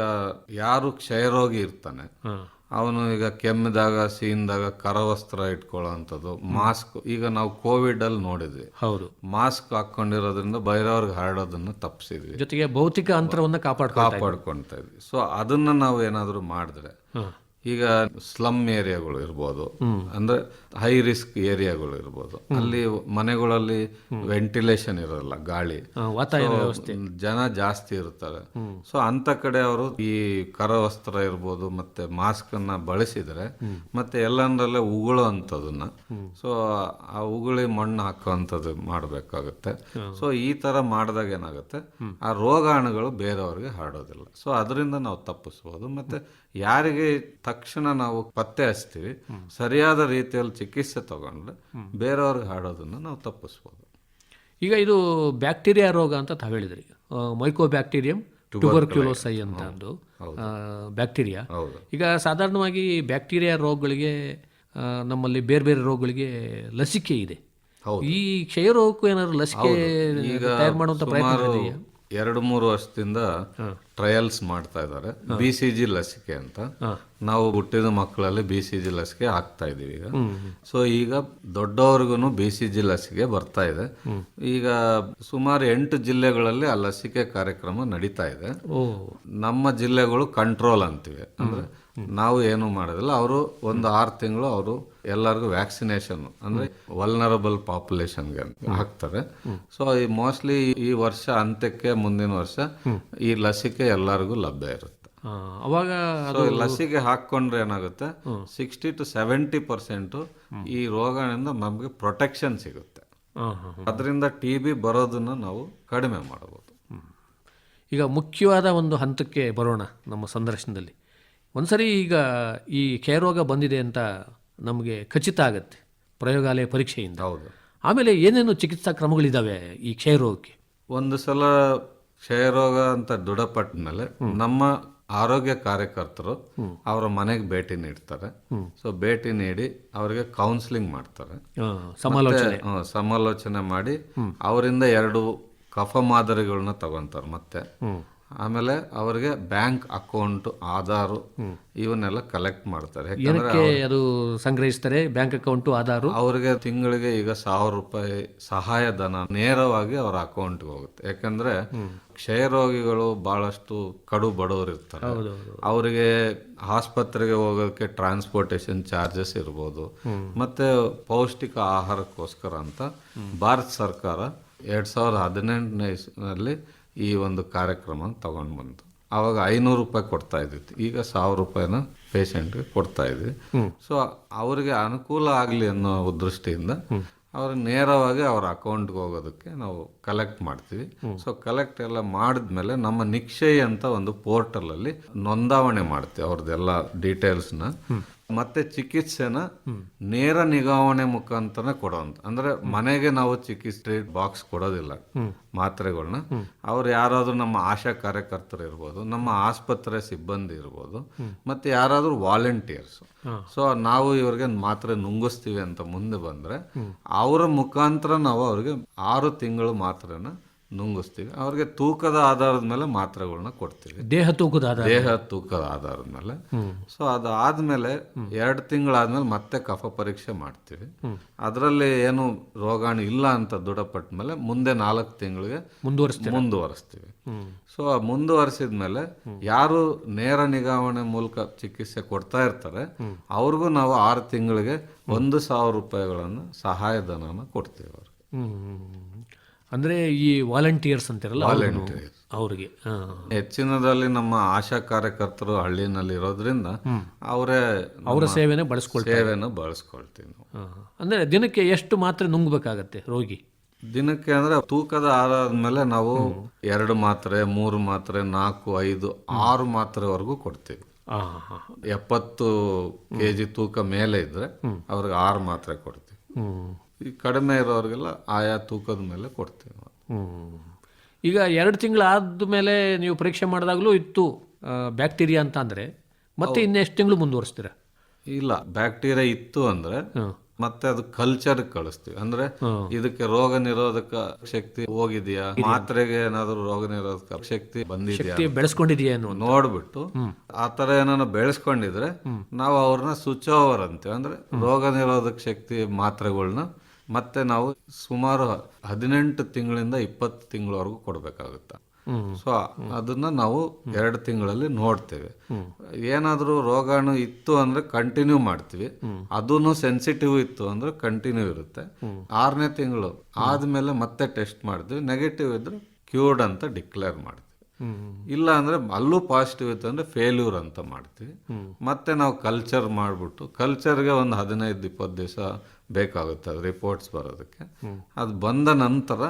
ಯಾರು ಕ್ಷಯರೋಗಿ ಇರ್ತಾನೆ ಅವನು ಈಗ ಕೆಮ್ಮಿದಾಗ ಸೀನ್ದಾಗ ಕರವಸ್ತ್ರ ಇಟ್ಕೊಳ್ಳೋವಂಥದ್ದು ಮಾಸ್ಕ್. ಈಗ ನಾವು ಕೋವಿಡ್ ಅಲ್ಲಿ ನೋಡಿದ್ವಿ. ಹೌದು. ಮಾಸ್ಕ್ ಹಾಕೊಂಡಿರೋದ್ರಿಂದ ಬೇರೆಯವ್ರಿಗೆ ಹರಡೋದನ್ನು ತಪ್ಪಿಸಿದ್ವಿ ಜೊತೆಗೆ ಭೌತಿಕ ಅಂತರವನ್ನು ಕಾಪಾಡ್ ಕಾಪಾಡ್ಕೊಳ್ತಾ ಇದ್ವಿ. ಸೊ ಅದನ್ನ ನಾವು ಏನಾದರೂ ಮಾಡಿದ್ರೆ ಈಗ ಸ್ಲಮ್ ಏರಿಯಾಗಳು ಇರ್ಬೋದು. ಅಂದ್ರೆ ಹೈ ರಿಸ್ಕ್ ಏರಿಯಾಗಳು ಇರ್ಬೋದು. ಅಲ್ಲಿ ಮನೆಗಳಲ್ಲಿ ವೆಂಟಿಲೇಷನ್ ಇರಲ್ಲ ಗಾಳಿ. ಜನ ಜಾಸ್ತಿ ಇರ್ತಾರೆ. ಸೊ ಅಂತ ಕಡೆ ಅವರು ಈ ಕರವಸ್ತ್ರ ಇರ್ಬೋದು ಮತ್ತೆ ಮಾಸ್ಕ್ ಅನ್ನ ಬಳಸಿದ್ರೆ ಮತ್ತೆ ಎಲ್ಲಂದ್ರಲ್ಲೇ ಉಗುಳೋ ಅಂತದನ್ನ ಸೊ ಆ ಉಗುಳಿ ಮಣ್ಣು ಹಾಕುವಂಥದ್ದು ಮಾಡಬೇಕಾಗುತ್ತೆ. ಸೊ ಈ ತರ ಮಾಡಿದಾಗ ಏನಾಗುತ್ತೆ? ಆ ರೋಗಾಣುಗಳು ಬೇರೆಯವ್ರಿಗೆ ಹರಡೋದಿಲ್ಲ. ಸೊ ಅದರಿಂದ ನಾವು ತಪ್ಪಿಸ್ಬೋದು. ಮತ್ತೆ ಯಾರಿಗೆ ತಕ್ಷಣ ನಾವು ಪತ್ತೆ ಹಚ್ತೀವಿ ಸರಿಯಾದ ರೀತಿಯಲ್ಲಿ ಚಿಕಿತ್ಸೆ ತಗೊಂಡ್ರೆ ಬೇರೆಯವ್ರಿಗೆ ಹಾಡೋದನ್ನು ನಾವು ತಪ್ಪಿಸ್ಬೋದು. ಈಗ ಇದು ಬ್ಯಾಕ್ಟೀರಿಯಾ ರೋಗ ಅಂತ ತಾವು ಹೇಳಿದ್ರಿ. ಮೈಕೋ ಬ್ಯಾಕ್ಟೀರಿಯಂ ಟ್ಯೂಬರ್ಕ್ಯುಲೋಸೈ ಅಂತ ಒಂದು ಬ್ಯಾಕ್ಟೀರಿಯಾ. ಈಗ ಸಾಧಾರಣವಾಗಿ ಬ್ಯಾಕ್ಟೀರಿಯಾ ರೋಗಗಳಿಗೆ ನಮ್ಮಲ್ಲಿ ಬೇರೆ ಬೇರೆ ರೋಗಗಳಿಗೆ ಲಸಿಕೆ ಇದೆ. ಈ ಕ್ಷಯ ರೋಗಕ್ಕೂ ಏನಾದ್ರು ಲಸಿಕೆ ತಯಾರು ಮಾಡುವಂತ ಪ್ರಯತ್ನ? ಎರಡು ಮೂರು ವರ್ಷದಿಂದ ಟ್ರಯಲ್ಸ್ ಮಾಡ್ತಾ ಇದ್ದಾರೆ. ಬಿ ಸಿ ಜಿ ಲಸಿಕೆ ಅಂತ. ನಾವು ಹುಟ್ಟಿದ ಮಕ್ಕಳಲ್ಲಿ ಬಿ ಸಿ ಜಿ ಲಸಿಕೆ ಹಾಕ್ತಾ ಇದೀವಿ ಈಗ. ಸೊ ಈಗ ದೊಡ್ಡವ್ರಿಗೂ ಬಿ ಸಿ ಜಿ ಲಸಿಕೆ ಬರ್ತಾ ಇದೆ. ಈಗ ಸುಮಾರು ಎಂಟು ಜಿಲ್ಲೆಗಳಲ್ಲಿ ಆ ಲಸಿಕೆ ಕಾರ್ಯಕ್ರಮ ನಡೀತಾ ಇದೆ. ನಮ್ಮ ಜಿಲ್ಲೆಗಳು ಕಂಟ್ರೋಲ್ ಅಂತಿವೆ. ಅಂದ್ರೆ ನಾವು ಏನು ಮಾಡೋದಿಲ್ಲ ಅವರು ಒಂದು ಆರು ತಿಂಗಳು ಅವರು ಎಲ್ಲರಿಗೂ ವ್ಯಾಕ್ಸಿನೇಷನ್ ಅಂದ್ರೆ ವಲ್ನರಬಲ್ ಪಾಪ್ಯುಲೇಷನ್ಗೆ ಹಾಕ್ತಾರೆ. ಸೊ ಈ ಮೋಸ್ಟ್ಲಿ ಈ ವರ್ಷ ಅಂತ್ಯಕ್ಕೆ ಮುಂದಿನ ವರ್ಷ ಈ ಲಸಿಕೆ ಎಲ್ಲರಿಗೂ ಲಭ್ಯ ಇರುತ್ತೆ. ಅವಾಗ ಲಸಿಕೆ ಹಾಕೊಂಡ್ರೆ ಏನಾಗುತ್ತೆ ಸಿಕ್ಸ್ಟಿ ಟು ಸೆವೆಂಟಿ ಪರ್ಸೆಂಟ್ ಈ ರೋಗದಿಂದ ನಮಗೆ ಪ್ರೊಟೆಕ್ಷನ್ ಸಿಗುತ್ತೆ. ಅದರಿಂದ ಟಿ ಬಿ ಬರೋದನ್ನ ನಾವು ಕಡಿಮೆ ಮಾಡಬಹುದು ಈಗ ಮುಖ್ಯವಾದ ಒಂದು ಹಂತಕ್ಕೆ ಬರೋಣ ನಮ್ಮ ಸಂದರ್ಶನದಲ್ಲಿ. ಒಂದ್ಸರಿ ಈಗ ಈ ಕ್ಷಯ ರೋಗ ಬಂದಿದೆ ಅಂತ ನಮಗೆ ಖಚಿತ ಆಗುತ್ತೆ ಪ್ರಯೋಗಾಲಯ ಪರೀಕ್ಷೆಯಿಂದ. ಹೌದು. ಆಮೇಲೆ ಏನೇನು ಚಿಕಿತ್ಸಾ ಕ್ರಮಗಳಿದ್ದಾವೆ ಈ ಕ್ಷಯ ರೋಗಕ್ಕೆ? ಒಂದು ಸಲ ಕ್ಷಯರೋಗ ಅಂತ ದೃಢಪಟ್ಟ ಮೇಲೆ ನಮ್ಮ ಆರೋಗ್ಯ ಕಾರ್ಯಕರ್ತರು ಅವರ ಮನೆಗೆ ಭೇಟಿ ನೀಡ್ತಾರೆ. ಸೊ ಭೇಟಿ ನೀಡಿ ಅವರಿಗೆ ಕೌನ್ಸಿಲಿಂಗ್ ಮಾಡ್ತಾರೆ. ಸಮಾಲೋಚನೆ. ಮಾಡಿ ಅವರಿಂದ ಎರಡು ಕಫ ಮಾದರಿಗಳನ್ನ ತಗೊಂತಾರೆ ಮತ್ತೆ. ಆಮೇಲೆ ಅವರಿಗೆ ಬ್ಯಾಂಕ್ ಅಕೌಂಟ್ ಆಧಾರು ಇವನ್ನೆಲ್ಲ ಕಲೆಕ್ಟ್ ಮಾಡ್ತಾರೆ. ಏನಕ್ಕೆ ಅದು ಸಂಗ್ರಹಿಸ್ತಾರೆ? Bank account Aadhaar? ಅವರಿಗೆ ತಿಂಗಳಿಗೆ ಈಗ ಸಾವಿರ ರೂಪಾಯಿ ಸಹಾಯಧನ ನೇರವಾಗಿ ಅವರ ಅಕೌಂಟ್ಗೆ ಹೋಗುತ್ತೆ. ಯಾಕಂದ್ರೆ ಕ್ಷಯ ರೋಗಿಗಳು ಬಹಳಷ್ಟು ಕಡು ಬಡವರು ಇರ್ತಾರೆ. ಅವರಿಗೆ ಆಸ್ಪತ್ರೆಗೆ ಹೋಗೋಕೆ ಟ್ರಾನ್ಸ್ಪೋರ್ಟೇಷನ್ ಚಾರ್ಜಸ್ ಇರ್ಬೋದು. ಮತ್ತೆ ಪೌಷ್ಟಿಕ ಆಹಾರಕ್ಕೋಸ್ಕರ ಅಂತ ಭಾರತ ಸರ್ಕಾರ ಎರಡ್ ಸಾವಿರದ ಹದಿನೆಂಟನೇ ಈ ಒಂದು ಕಾರ್ಯಕ್ರಮ ತಗೊಂಡು ಬಂತು ಅವಾಗ ಐನೂರು ರೂಪಾಯಿ ಕೊಡ್ತಾ ಇದ್ದಿತ್ತು. ಈಗ ಸಾವಿರ ರೂಪಾಯಿನ ಪೇಷಂಟ್ಗೆ ಕೊಡ್ತಾ ಇದ್ವಿ. ಸೊ ಅವರಿಗೆ ಅನುಕೂಲ ಆಗಲಿ ಅನ್ನೋ ದೃಷ್ಟಿಯಿಂದ ಅವ್ರ ನೇರವಾಗಿ ಅವ್ರ ಅಕೌಂಟ್ಗೆ ಹೋಗೋದಕ್ಕೆ ನಾವು ಕಲೆಕ್ಟ್ ಮಾಡ್ತೀವಿ. ಸೊ ಕಲೆಕ್ಟ್ ಎಲ್ಲ ಮಾಡಿದ್ಮೇಲೆ ನಮ್ಮ ನಿಕ್ಷಯ ಅಂತ ಒಂದು ಪೋರ್ಟಲ್ ಅಲ್ಲಿ ನೋಂದಾವಣೆ ಮಾಡ್ತೀವಿ ಅವ್ರದ್ದೆಲ್ಲ ಡೀಟೇಲ್ಸ್ನ ಮತ್ತೆ ಚಿಕಿತ್ಸೆನ ನೇರ ನಿಗಾವಣೆ ಮುಖಾಂತರ ಕೊಡೋಂತ. ಅಂದ್ರೆ ಮನೆಗೆ ನಾವು ಚಿಕಿತ್ಸೆ ಬಾಕ್ಸ್ ಕೊಡೋದಿಲ್ಲ ಮಾತ್ರೆಗಳನ್ನ ಅವ್ರು ಯಾರಾದ್ರೂ ನಮ್ಮ ಆಶಾ ಕಾರ್ಯಕರ್ತರು ಇರ್ಬೋದು ನಮ್ಮ ಆಸ್ಪತ್ರೆ ಸಿಬ್ಬಂದಿ ಇರ್ಬೋದು ಮತ್ತೆ ಯಾರಾದ್ರೂ ವಾಲಂಟಿಯರ್ಸ್. ಸೊ ನಾವು ಇವ್ರಿಗೆ ಮಾತ್ರೆ ನುಂಗಿಸ್ತೀವಿ ಅಂತ ಮುಂದೆ ಬಂದ್ರೆ ಅವರ ಮುಖಾಂತರ ನಾವು ಅವ್ರಿಗೆ ಆರು ತಿಂಗಳು ಮಾತ್ರೆನ ನುಂಗಿಸ್ತೀವಿ. ಅವ್ರಿಗೆ ತೂಕದ ಆಧಾರದ ಮೇಲೆ ಮಾತ್ರೆಗಳನ್ನ ಕೊಡ್ತೀವಿ. ದೇಹ ತೂಕದ ಆಧಾರ ದೇಹ ತೂಕದ ಆಧಾರದ ಮೇಲೆ. ಸೊ ಅದು ಆದ್ಮೇಲೆ ಎರಡು ತಿಂಗಳಾದ್ಮೇಲೆ ಮತ್ತೆ ಕಫ ಪರೀಕ್ಷೆ ಮಾಡ್ತೀವಿ. ಅದರಲ್ಲಿ ಏನು ರೋಗಾಣು ಇಲ್ಲ ಅಂತ ದೃಢಪಟ್ಟ ಮೇಲೆ ಮುಂದೆ ನಾಲ್ಕು ತಿಂಗಳಿಗೆ ಮುಂದುವರಿಸ್ತೀವಿ. ಮುಂದುವರಿಸ್ತೀವಿ ಸೊ ಆ ಮುಂದುವರಿಸಿದ್ಮೇಲೆ ಯಾರು ನೇರ ನಿಗಾವಣೆ ಮೂಲಕ ಚಿಕಿತ್ಸೆ ಕೊಡ್ತಾ ಇರ್ತಾರೆ ಅವ್ರಿಗೂ ನಾವು ಆರು ತಿಂಗಳಿಗೆ ಒಂದು ಸಾವಿರ ರೂಪಾಯಿಗಳನ್ನು ಸಹಾಯಧನನ ಕೊಡ್ತೀವಿ ಅವ್ರಿಗೆ. ಅಂದ್ರೆ ಈ ವಾಲಂಟಿಯರ್ಸ್ ಅಂತಿರಲ್ಲ. ಅವ್ರಿಗೆ. ಹೆಚ್ಚಿನದಲ್ಲಿ ನಮ್ಮ ಆಶಾ ಕಾರ್ಯಕರ್ತರು ಹಳ್ಳಿನಲ್ಲಿ ಇರೋದ್ರಿಂದ ಅವರೇ ಅವರ ಸೇವೆನೇ ಬಳಸ್ಕೊಳ್ತಾರೆ. ಸೇವೆನ ಬಳಸ್ಕೊಳ್ತೀವಿ ನಾವು. ಹಾ. ಅಂದ್ರೆ ದಿನಕ್ಕೆ ಎಷ್ಟು ಮಾತ್ರೆ ನುಂಗಬೇಕಾಗತ್ತೆ ರೋಗಿ? ದಿನಕ್ಕೆ ಅಂದ್ರೆ ತೂಕದ ಆಧಾರದ ಮೇಲೆ ನಾವು ಎರಡು ಮಾತ್ರೆ ಮೂರು ಮಾತ್ರೆ ನಾಲ್ಕು ಐದು ಆರು ಮಾತ್ರೆವರೆಗೂ ಕೊಡ್ತೀವಿ. ಎಪ್ಪತ್ತು ಕೆ ಜಿ ತೂಕ ಮೇಲೆ ಇದ್ರೆ ಅವ್ರಿಗೆ ಆರು ಮಾತ್ರೆ ಕೊಡ್ತೀವಿ. ಈ ಕಡಿಮೆ ಇರೋರಿಗೆಲ್ಲ ಆಯಾ ತೂಕದ ಮೇಲೆ ಕೊಡ್ತೀವಿ. ನಾವು. ಈಗ ಎರಡು ತಿಂಗಳಾದ್ಮೇಲೆ ನೀವು ಪರೀಕ್ಷೆ ಮಾಡಿದಾಗಲೂ ಇತ್ತು ಬ್ಯಾಕ್ಟೀರಿಯಾ ಅಂತ ಅಂದರೆ. ಮತ್ತೆ ಇನ್ನೆಷ್ಟು ತಿಂಗಳು ಮುಂದುವರಿಸ್ತೀರಾ? ಇಲ್ಲ ಬ್ಯಾಕ್ಟೀರಿಯಾ ಇತ್ತು ಅಂದ್ರೆ. ಮತ್ತೆ ಅದು ಕಲ್ಚರ್ ಕಳಿಸ್ತೀವಿ. ಅಂದ್ರೆ ಇದಕ್ಕೆ ರೋಗ ನಿರೋಧಕ ಶಕ್ತಿ ಹೋಗಿದೆಯಾ? ಮಾತ್ರೆಗೆ ಏನಾದ್ರು ರೋಗ ನಿರೋಧಕ ಶಕ್ತಿ ಬಂದಿದೆಯಾ ಶಕ್ತಿ ಬೆಳೆಸ್ಕೊಂಡಿದೆಯಾ ಅನ್ನೋ ನೋಡ್ಬಿಟ್ಟು ಆ ತರ ಏನಾನ ಬೆಳೆಸ್ಕೊಂಡಿದ್ರೆ ನಾವು ಅವ್ರನ್ನ ಸ್ವಿಚ್ ಓವರ್ ಅಂತೀವಿ. ಅಂದ್ರೆ ರೋಗ ನಿರೋಧಕ ಶಕ್ತಿ ಮಾತ್ರೆಗಳನ್ನ ಮತ್ತೆ ನಾವು ಸುಮಾರು ಹದಿನೆಂಟು ತಿಂಗಳಿಂದ ಇಪ್ಪತ್ತು ತಿಂಗಳವರೆಗೂ ಕೊಡಬೇಕಾಗುತ್ತೆ. ಸೊ ಅದನ್ನ ನಾವು ಎರಡು ತಿಂಗಳಲ್ಲಿ ನೋಡ್ತೇವೆ. ಏನಾದರೂ ರೋಗಾಣು ಇತ್ತು ಅಂದ್ರೆ ಕಂಟಿನ್ಯೂ ಮಾಡ್ತೀವಿ. ಅದನ್ನು ಸೆನ್ಸಿಟಿವ್ ಇತ್ತು ಅಂದ್ರೆ ಕಂಟಿನ್ಯೂ ಇರುತ್ತೆ. ಆರನೇ ತಿಂಗಳು ಆದ್ಮೇಲೆ ಮತ್ತೆ ಟೆಸ್ಟ್ ಮಾಡ್ತೀವಿ. ನೆಗೆಟಿವ್ ಇದ್ರೆ ಕ್ಯೂರ್ಡ್ ಅಂತ ಡಿಕ್ಲೇರ್ ಮಾಡ್ತೀವಿ. ಇಲ್ಲ ಅಂದ್ರೆ ಅಲ್ಲೂ ಪಾಸಿಟಿವ್ ಇತ್ತು ಅಂದ್ರೆ ಫೇಲ್ಯೂರ್ ಅಂತ ಮಾಡ್ತೀವಿ. ಮತ್ತೆ ನಾವು ಕಲ್ಚರ್ ಮಾಡ್ಬಿಟ್ಟು ಕಲ್ಚರ್ಗೆ ಒಂದು ಹದಿನೈದು ಇಪ್ಪತ್ತು ದಿವಸ ಬೇಕಾಗುತ್ತೆ ಅದು ರಿಪೋರ್ಟ್ಸ್ ಬರೋದಕ್ಕೆ. ಅದು ಬಂದ ನಂತರ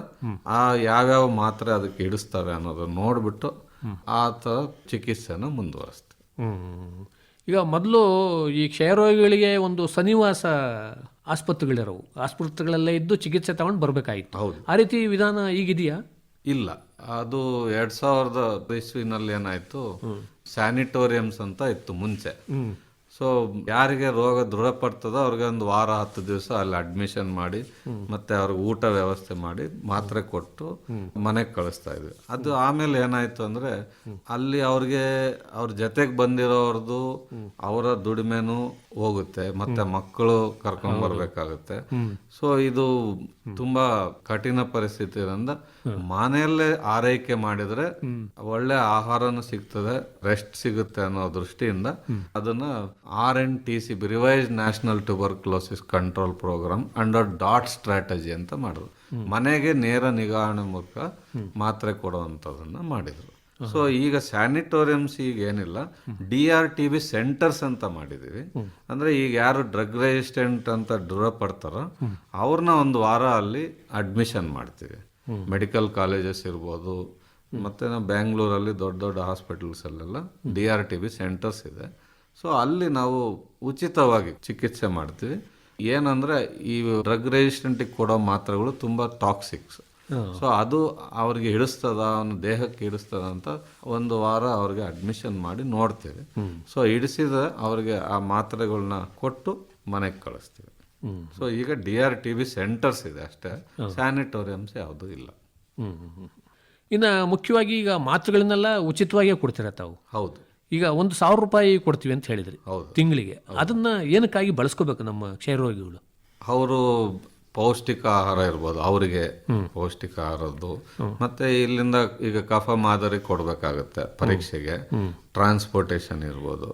ಆ ಯಾವ್ಯಾವ ಮಾತ್ರೆ ಅದಕ್ಕೆ ಇಡಿಸ್ತವೆ ಅನ್ನೋದನ್ನ ನೋಡ್ಬಿಟ್ಟು ಆ ಥರ ಚಿಕಿತ್ಸೆನ ಮುಂದುವರಿಸ್ತೀವಿ ಈಗ ಮೊದಲು ಈ ಕ್ಷಯರೋಗಿಗಳಿಗೆ ಒಂದು ಸನ್ನಿವಾಸ ಆಸ್ಪತ್ರೆಗಳಿರೋವು. ಆಸ್ಪತ್ರೆಗಳಲ್ಲೇ ಇದ್ದು ಚಿಕಿತ್ಸೆ ತಗೊಂಡು ಬರಬೇಕಾಗಿತ್ತು. ಹೌದು. ಆ ರೀತಿ ವಿಧಾನ ಈಗಿದೆಯಾ? ಇಲ್ಲ. ಅದು ಎರಡು ಸಾವಿರದ ಇಸ್ವಿನಲ್ಲಿ ಏನಾಯ್ತು? ಸ್ಯಾನಿಟೋರಿಯಮ್ಸ್ ಅಂತ ಇತ್ತು ಮುಂಚೆ. ಸೊ ಯಾರಿಗೆ ರೋಗ ದೃಢಪಡ್ತದೋ ಅವ್ರಿಗೆ ಒಂದು ವಾರ ಹತ್ತು ದಿವಸ ಅಲ್ಲಿ ಅಡ್ಮಿಷನ್ ಮಾಡಿ ಮತ್ತೆ ಅವ್ರಿಗೆ ಊಟ ವ್ಯವಸ್ಥೆ ಮಾಡಿ ಮಾತ್ರೆ ಕೊಟ್ಟು ಮನೆಗೆ ಕಳಿಸ್ತಾ ಇದ್ವಿ. ಅದು ಆಮೇಲೆ ಏನಾಯ್ತು ಅಂದ್ರೆ ಅಲ್ಲಿ ಅವ್ರಿಗೆ ಅವ್ರ ಜೊತೆಗೆ ಬಂದಿರೋರ್ದು ಅವರ ದುಡಿಮೆನು ಹೋಗುತ್ತೆ ಮತ್ತೆ ಮಕ್ಕಳು ಕರ್ಕೊಂಡ್ ಬರ್ಬೇಕಾಗುತ್ತೆ. ಸೊ ಇದು ತುಂಬಾ ಕಠಿಣ ಪರಿಸ್ಥಿತಿ. ಮನೆಯಲ್ಲೇ ಆರೈಕೆ ಮಾಡಿದ್ರೆ ಒಳ್ಳೆ ಆಹಾರನು ಸಿಗ್ತದೆ ರೆಸ್ಟ್ ಸಿಗುತ್ತೆ ಅನ್ನೋ ದೃಷ್ಟಿಯಿಂದ ಅದನ್ನ R N T C revise national tuberculosis control programme under DOT strategy ಅಂತ ಮಾಡಿದ್ರು. ಮನೆಗೆ ನೇರ ನಿಗಾವಣೆ ಮೂಲಕ ಮಾತ್ರೆ ಕೊಡುವಂಥದ್ದನ್ನು ಮಾಡಿದ್ರು. ಸೊ ಈಗ ಸ್ಯಾನಿಟೋರಿಯಮ್ಸ್ ಈಗ ಏನಿಲ್ಲ D R T B centres ಅಂತ ಮಾಡಿದ್ದೀವಿ ಅಂದ್ರೆ ಈಗ ಯಾರು ಡ್ರಗ್ ರೆಜಿಸ್ಟೆಂಟ್ ಅಂತ ದೃಢಪಡ್ತಾರೋ ಅವ್ರನ್ನ ಒಂದು ವಾರ ಅಲ್ಲಿ ಅಡ್ಮಿಷನ್ ಮಾಡ್ತೀವಿ. ಮೆಡಿಕಲ್ ಕಾಲೇಜಸ್ ಇರ್ಬೋದು ಮತ್ತೆ ನಾವು ಬ್ಯಾಂಗ್ಳೂರಲ್ಲಿ ದೊಡ್ಡ ದೊಡ್ಡ ಹಾಸ್ಪಿಟಲ್ಸಲ್ಲೆಲ್ಲ D R T B centres ಇದೆ. ಸೊ ಅಲ್ಲಿ ನಾವು ಉಚಿತವಾಗಿ ಚಿಕಿತ್ಸೆ ಮಾಡ್ತೀವಿ. ಏನಂದ್ರೆ ಈ ಡ್ರಗ್ ರೆಸಿಸ್ಟೆಂಟಿಗೆ ಕೊಡೋ ಮಾತ್ರೆಗಳು ತುಂಬಾ ಟಾಕ್ಸಿಕ್ಸ್ ಸೊ ಅದು ಅವ್ರಿಗೆ ಹಿಡಿಸ್ತದ ಅವನ ದೇಹಕ್ಕೆ ಹಿಡಿಸ್ತದ ಅಂತ ಒಂದು ವಾರ ಅವ್ರಿಗೆ ಅಡ್ಮಿಷನ್ ಮಾಡಿ ನೋಡ್ತೇವೆ. ಸೊ ಹಿಡಿಸಿದ ಅವ್ರಿಗೆ ಆ ಮಾತ್ರೆಗಳನ್ನ ಕೊಟ್ಟು ಮನೆಗೆ ಕಳಿಸ್ತೀವಿ. ಸೊ ಈಗ D R T B centres ಇದೆ ಅಷ್ಟೇ. ಸ್ಯಾನಿಟೋರಿಯಮ್ಸ್ ಯಾವುದೂ ಇಲ್ಲ. ಇನ್ನು ಮುಖ್ಯವಾಗಿ ಈಗ ಮಾತ್ರೆಗಳನ್ನೆಲ್ಲ ಉಚಿತವಾಗಿಯೇ ಕೊಡ್ತೀರ ತಾವು? ಹೌದು. ಈಗ ಒಂದು ಸಾವಿರ ರೂಪಾಯಿ ಕೊಡ್ತೀವಿ ಅಂತ ಹೇಳಿದ್ರಿ. ತಿಂಗಳಿಗೆ. ಅದನ್ನ ಏನಕ್ಕಾಗಿ ಬಳಸ್ಕೋಬೇಕು ನಮ್ಮ ಕ್ಷಯರೋಗಿಗಳು? ಅವರು ಪೌಷ್ಟಿಕ ಆಹಾರ ಇರ್ಬೋದು ಅವರಿಗೆ ಪೌಷ್ಟಿಕ ಆಹಾರದ್ದು. ಮತ್ತೆ ಇಲ್ಲಿಂದ ಈಗ ಕಫ ಮಾದರಿ ಕೊಡ್ಬೇಕಾಗತ್ತೆ ಪರೀಕ್ಷೆಗೆ. ಟ್ರಾನ್ಸ್ಪೋರ್ಟೇಷನ್ ಇರ್ಬೋದು.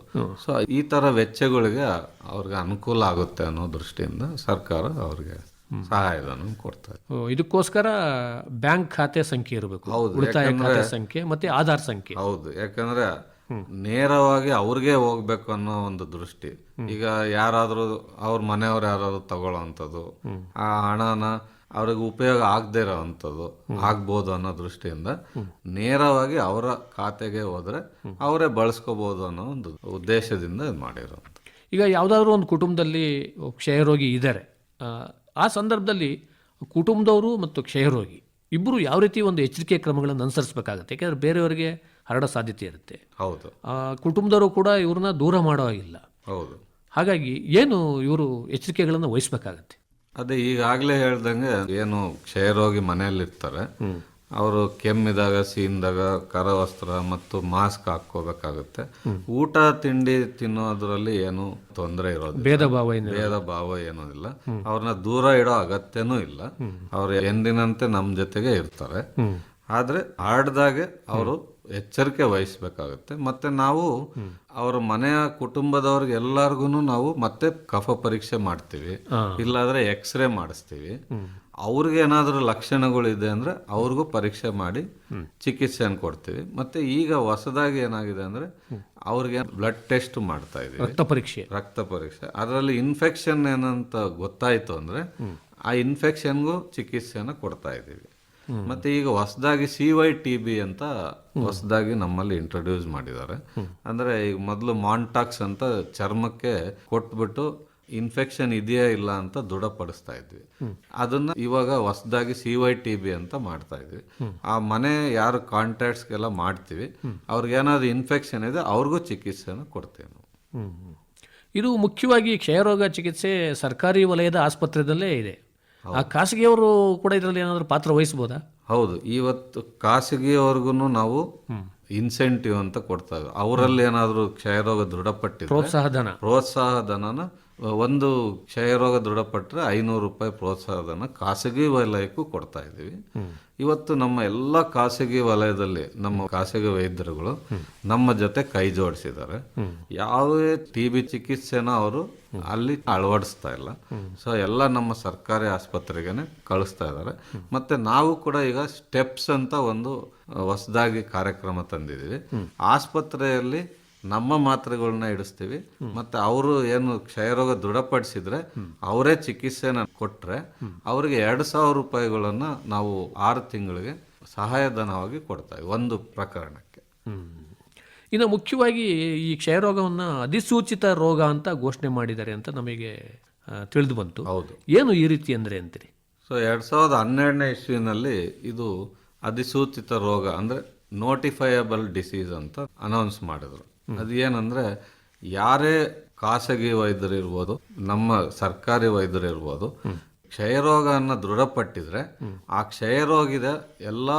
ಸೊ ಈ ತರ ವೆಚ್ಚಗಳಿಗೆ ಅವ್ರಿಗೆ ಅನುಕೂಲ ಆಗುತ್ತೆ ಅನ್ನೋ ದೃಷ್ಟಿಯಿಂದ ಸರ್ಕಾರ ಅವ್ರಿಗೆ ಸಹಾಯಧನ ಕೊಡ್ತಾರೆ ಇದಕ್ಕೋಸ್ಕರ ಬ್ಯಾಂಕ್ ಖಾತೆ ಸಂಖ್ಯೆ ಇರಬೇಕು. ಹೌದು, ಉಳಿತಾಯ ಖಾತೆ ಸಂಖ್ಯೆ ಮತ್ತೆ ಆಧಾರ್ ಸಂಖ್ಯೆ. ಹೌದು. ಯಾಕಂದ್ರೆ ನೇರವಾಗಿ ಅವ್ರಿಗೆ ಹೋಗ್ಬೇಕು ಅನ್ನೋ ಒಂದು ದೃಷ್ಟಿ. ಈಗ ಯಾರಾದ್ರೂ ಅವ್ರ ಮನೆಯವ್ರು ಯಾರಾದ್ರೂ ತಗೊಳ್ಳೋವಂಥದ್ದು ಆ ಹಣನ ಅವ್ರಿಗೆ ಉಪಯೋಗ ಆಗದೆ ಇರೋವಂಥದ್ದು ಆಗ್ಬೋದು ಅನ್ನೋ ದೃಷ್ಟಿಯಿಂದ ನೇರವಾಗಿ ಅವರ ಖಾತೆಗೆ ಹೋದ್ರೆ ಅವರೇ ಬಳಸ್ಕೋಬಹುದು ಅನ್ನೋ ಒಂದು ಉದ್ದೇಶದಿಂದ ಇದು ಮಾಡಿರೋದು ಈಗ ಯಾವುದಾದ್ರೂ ಒಂದು ಕುಟುಂಬದಲ್ಲಿ ಕ್ಷಯರೋಗಿ ಇದ್ದಾರೆ ಆ ಸಂದರ್ಭದಲ್ಲಿ ಕುಟುಂಬದವರು ಮತ್ತು ಕ್ಷಯರೋಗಿ ಇಬ್ಬರು ಯಾವ ರೀತಿ ಒಂದು ಎಚ್ಚರಿಕೆ ಕ್ರಮಗಳನ್ನು ಅನುಸರಿಸಬೇಕಾಗುತ್ತೆ? ಯಾಕೆಂದರೆ ಬೇರೆಯವರಿಗೆ ಹರಡೋ ಸಾಧ್ಯತೆ ಇರುತ್ತೆ. ಹೌದು. ಕುಟುಂಬದವರು ಕೂಡ ಇವ್ರನ್ನ ದೂರ ಮಾಡೋ ಹಾಗಿಲ್ಲ. ಹೌದು. ಹಾಗಾಗಿ ಏನು ಇವರು ಎಚ್ಚರಿಕೆಗಳನ್ನು ವಹಿಸ್ಬೇಕಾಗತ್ತೆ? ಅದೇ ಈಗಾಗಲೇ ಹೇಳ್ದಂಗೆ ಏನು ಕ್ಷಯರೋಗಿ ಮನೆಯಲ್ಲಿರ್ತಾರೆ. ಅವರು ಕೆಮ್ಮಿದಾಗ ಸೀನ್ದಾಗ ಕರವಸ್ತ್ರ ಮತ್ತು ಮಾಸ್ಕ್ ಹಾಕೋಬೇಕಾಗುತ್ತೆ ಊಟ ತಿಂಡಿ ತಿನ್ನೋದ್ರಲ್ಲಿ ಏನು ತೊಂದರೆ ಇರೋದು ಭೇದ ಭಾವ ಭೇದ ಭಾವ ಏನೂ ಇಲ್ಲ. ಅವ್ರನ್ನ ದೂರ ಇಡೋ ಅಗತ್ಯನೂ ಇಲ್ಲ. ಅವ್ರು ಎಂದಿನಂತೆ ನಮ್ಮ ಜೊತೆಗೆ ಇರ್ತಾರೆ. ಆದ್ರೆ ಆಡ್ದಾಗೆ ಅವರು ಎಚ್ಚರಿಕೆ ವಹಿಸ್ಬೇಕಾಗುತ್ತೆ. ಮತ್ತೆ ನಾವು ಅವರ ಮನೆಯ ಕುಟುಂಬದವ್ರಿಗೆ ಎಲ್ಲಾರ್ಗುನು ನಾವು ಮತ್ತೆ ಕಫ ಪರೀಕ್ಷೆ ಮಾಡ್ತೀವಿ. ಇಲ್ಲಾಂದ್ರೆ ಎಕ್ಸ್ರೇ ಮಾಡಿಸ್ತೀವಿ. ಅವ್ರಿಗೆ ಏನಾದರೂ ಲಕ್ಷಣಗಳಿದೆ ಅಂದ್ರೆ ಅವ್ರಿಗೂ ಪರೀಕ್ಷೆ ಮಾಡಿ ಚಿಕಿತ್ಸೆಯನ್ನು ಕೊಡ್ತೀವಿ. ಮತ್ತೆ ಈಗ ಹೊಸದಾಗಿ ಏನಾಗಿದೆ ಅಂದ್ರೆ ಅವ್ರಿಗೆ ಬ್ಲಡ್ ಟೆಸ್ಟ್ ಮಾಡ್ತಾ ಇದೀವಿ ರಕ್ತ ಪರೀಕ್ಷೆ. ರಕ್ತ ಪರೀಕ್ಷೆ. ಅದರಲ್ಲಿ ಇನ್ಫೆಕ್ಷನ್ ಏನಂತ ಗೊತ್ತಾಯ್ತು ಅಂದ್ರೆ ಆ ಇನ್ಫೆಕ್ಷನ್ಗೂ ಚಿಕಿತ್ಸೆನ ಕೊಡ್ತಾ ಇದ್ದೀವಿ. ಮತ್ತೆ ಈಗ ಹೊಸದಾಗಿ ಸಿ ವೈ ಟಿ ಬಿ ಅಂತ ಹೊಸದಾಗಿ ನಮ್ಮಲ್ಲಿ ಇಂಟ್ರೊಡ್ಯೂಸ್ ಮಾಡಿದ್ದಾರೆ. ಅಂದ್ರೆ ಈಗ ಮೊದಲು ಮಾಂಟಾಕ್ಸ್ ಅಂತ ಚರ್ಮಕ್ಕೆ ಕೊಟ್ಬಿಟ್ಟು ಇನ್ಫೆಕ್ಷನ್ ಇದೆಯಾ ಇಲ್ಲ ಅಂತ ದೃಢಪಡಿಸ್ತಾ ಇದ್ವಿ. ಅದನ್ನ ಇವಾಗ ಹೊಸದಾಗಿ ಸಿ ವೈ ಟಿ ಬಿ ಅಂತ ಮಾಡ್ತಾ ಇದ್ವಿ. ಆ ಮನೆ ಯಾರು ಕಾಂಟ್ಯಾಕ್ಟ್ಸ್ಗೆಲ್ಲ ಮಾಡ್ತೀವಿ. ಅವ್ರಿಗೆ ಏನಾದ್ರು ಇನ್ಫೆಕ್ಷನ್ ಇದೆ ಅವ್ರಿಗೂ ಚಿಕಿತ್ಸೆನ ಕೊಡ್ತೇವೆ ಇದು ಮುಖ್ಯವಾಗಿ ಕ್ಷಯರೋಗ ಚಿಕಿತ್ಸೆ ಸರ್ಕಾರಿ ವಲಯದ ಆಸ್ಪತ್ರೆದಲ್ಲೇ ಇದೆ. ಆ ಖಾಸಗಿಯವರು ಕೂಡ ಇದರಲ್ಲಿ ಏನಾದರೂ ಪಾತ್ರ ವಹಿಸ್ಬೋದಾ? ಹೌದು. ಇವತ್ತು ಖಾಸಗಿಯವ್ರಿಗೂ ನಾವು ಇನ್ಸೆಂಟಿವ್ ಅಂತ ಕೊಡ್ತಾ ಅವರಲ್ಲಿ ಏನಾದರೂ ಕ್ಷಯರೋಗ ದೃಢಪಟ್ಟಿದ್ರೆ ಪ್ರೋತ್ಸಾಹ ಧನ. ಪ್ರೋತ್ಸಾಹ ಧನನ ಒಂದು ಕ್ಷಯರೋಗ ದೃಢಪಟ್ಟರೆ ಐನೂರು ರೂಪಾಯಿ ಪ್ರೋತ್ಸಾಹಧನ ಖಾಸಗಿ ವಲಯಕ್ಕೂ ಕೊಡ್ತಾ ಇದ್ದೀವಿ. ಇವತ್ತು ನಮ್ಮ ಎಲ್ಲ ಖಾಸಗಿ ವಲಯದಲ್ಲಿ ನಮ್ಮ ಖಾಸಗಿ ವೈದ್ಯರುಗಳು ನಮ್ಮ ಜೊತೆ ಕೈ ಜೋಡಿಸಿದ್ದಾರೆ. ಯಾವುದೇ ಟಿ ಬಿ ಚಿಕಿತ್ಸೆನ ಅವರು ಅಲ್ಲಿ ಅಳವಡಿಸ್ತಾ ಇಲ್ಲ. ಸೊ ಎಲ್ಲ ನಮ್ಮ ಸರ್ಕಾರಿ ಆಸ್ಪತ್ರೆಗೆ ಕಳಿಸ್ತಾ ಇದ್ದಾರೆ. ಮತ್ತೆ ನಾವು ಕೂಡ ಈಗ ಸ್ಟೆಪ್ಸ್ ಅಂತ ಒಂದು, ಹೊಸದಾಗಿ ಕಾರ್ಯಕ್ರಮ ತಂದಿದ್ದೀವಿ. ಆಸ್ಪತ್ರೆಯಲ್ಲಿ ನಮ್ಮ ಮಾತ್ರೆಗಳನ್ನ ಇಡಿಸ್ತೀವಿ. ಮತ್ತೆ ಅವರು ಏನು ಕ್ಷಯರೋಗ ದೃಢಪಡಿಸಿದ್ರೆ ಅವರೇ ಚಿಕಿತ್ಸೆನ ಕೊಟ್ಟರೆ ಅವರಿಗೆ ಎರಡು ಸಾವಿರ ರೂಪಾಯಿಗಳನ್ನ ನಾವು ಆರು ತಿಂಗಳಿಗೆ ಸಹಾಯಧನವಾಗಿ ಕೊಡ್ತೇವೆ ಒಂದು ಪ್ರಕರಣಕ್ಕೆ. ಇನ್ನು ಮುಖ್ಯವಾಗಿ ಈ ಕ್ಷಯರೋಗವನ್ನು ಅಧಿಸೂಚಿತ ರೋಗ ಅಂತ ಘೋಷಣೆ ಮಾಡಿದ್ದಾರೆ ಅಂತ ನಮಗೆ ತಿಳಿದು ಬಂತು. ಹೌದು. ಏನು ಈ ರೀತಿ ಅಂದರೆ ಅಂತೀರಿ? ಸೊ ಎರಡು ಸಾವಿರದ ಹನ್ನೆರಡನೇ ಇಸ್ವಿನಲ್ಲಿ ಇದು ಅಧಿಸೂಚಿತ ರೋಗ ಅಂದ್ರೆ ನೋಟಿಫೈಯಬಲ್ ಡಿಸೀಸ್ ಅಂತ ಅನೌನ್ಸ್ ಮಾಡಿದ್ರು. ಅದು ಏನಂದ್ರೆ ಯಾರೇ ಖಾಸಗಿ ವೈದ್ಯರು ಇರ್ಬೋದು ನಮ್ಮ ಸರ್ಕಾರಿ ವೈದ್ಯರು ಇರ್ಬೋದು ಕ್ಷಯರೋಗನ ದೃಢಪಟ್ಟಿದ್ರೆ ಆ ಕ್ಷಯರೋಗಿದ ಎಲ್ಲ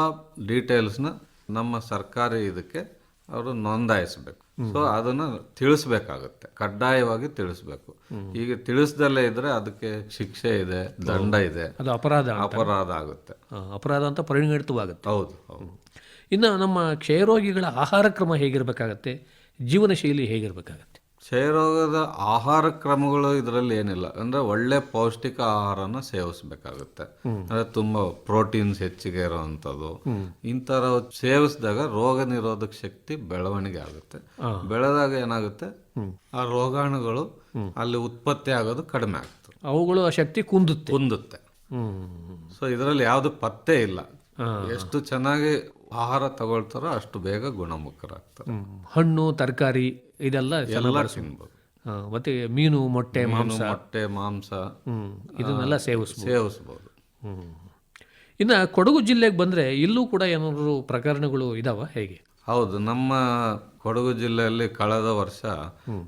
ಡೀಟೇಲ್ಸ್ನ ನಮ್ಮ ಸರ್ಕಾರಿ ಇದಕ್ಕೆ ಅವರು ನೋಂದಾಯಿಸಬೇಕು. ಸೊ ಅದನ್ನ ತಿಳಿಸ್ಬೇಕಾಗತ್ತೆ. ಕಡ್ಡಾಯವಾಗಿ ತಿಳಿಸ್ಬೇಕು. ಈಗ ತಿಳಿಸ್ದಲ್ಲೇ ಇದ್ರೆ ಅದಕ್ಕೆ ಶಿಕ್ಷೆ ಇದೆ ದಂಡ ಇದೆ. ಅದು ಅಪರಾಧ ಅಪರಾಧ ಆಗುತ್ತೆ. ಅಪರಾಧ ಅಂತ ಪರಿಗಣಿತವಾಗುತ್ತೆ. ಹೌದು ಹೌದು. ಇನ್ನು ನಮ್ಮ ಕ್ಷಯರೋಗಿಗಳ ಆಹಾರ ಕ್ರಮ ಹೇಗಿರಬೇಕಾಗತ್ತೆ? ಜೀವನ ಶೈಲಿ ಹೇಗಿರಬೇಕಾಗತ್ತೆ? ಕ್ಷಯರೋಗದ ಆಹಾರ ಕ್ರಮಗಳು ಇದರಲ್ಲಿ ಏನಿಲ್ಲ. ಅಂದ್ರೆ ಒಳ್ಳೆ ಪೌಷ್ಟಿಕ ಆಹಾರನ ಸೇವಿಸಬೇಕಾಗುತ್ತೆ. ಅಂದರೆ ತುಂಬಾ ಪ್ರೋಟೀನ್ಸ್ ಹೆಚ್ಚಿಗೆ ಇರೋವಂಥದ್ದು. ಇಂಥರ ಸೇವಿಸಿದಾಗ ರೋಗ ನಿರೋಧಕ ಶಕ್ತಿ ಬೆಳವಣಿಗೆ ಆಗುತ್ತೆ. ಬೆಳೆದಾಗ ಏನಾಗುತ್ತೆ? ಆ ರೋಗಾಣುಗಳು ಅಲ್ಲಿ ಉತ್ಪತ್ತಿ ಆಗೋದು ಕಡಿಮೆ ಆಗ್ತದೆ. ಅವುಗಳು ಆ ಶಕ್ತಿ ಕುಂದುತ್ತೆ. ಕುಂದುತ್ತೆ. ಸೊ ಇದರಲ್ಲಿ ಯಾವುದು ಪತ್ತೆ ಇಲ್ಲ. ಎಷ್ಟು ಚೆನ್ನಾಗಿ ಆಹಾರ ತಗೊಳ್ತಾರ ಅಷ್ಟು ಬೇಗ ಗುಣಮುಖರಾಗ್ತಾರೆ. ಹಣ್ಣು ತರಕಾರಿ ಇದೆಲ್ಲ ಎಲ್ಲ ತಿನ್ಬೋದು. ಮತ್ತೆ ಮೀನು ಮೊಟ್ಟೆ ಮಾಂಸ. ಮೊಟ್ಟೆ ಮಾಂಸ ಇದನ್ನೆಲ್ಲ ಸೇವಿಸ್ಬೋದು. ಸೇವಿಸ್ಬೋದು. ಇನ್ನು ಕೊಡಗು ಜಿಲ್ಲೆಗೆ ಬಂದರೆ ಇಲ್ಲೂ ಕೂಡ ಏನಾದರೂ ಪ್ರಕರಣಗಳು ಇದಾವ? ಹೇಗೆ? ಹೌದು ನಮ್ಮ ಕೊಡಗು ಜಿಲ್ಲೆಯಲ್ಲಿ ಕಳೆದ ವರ್ಷ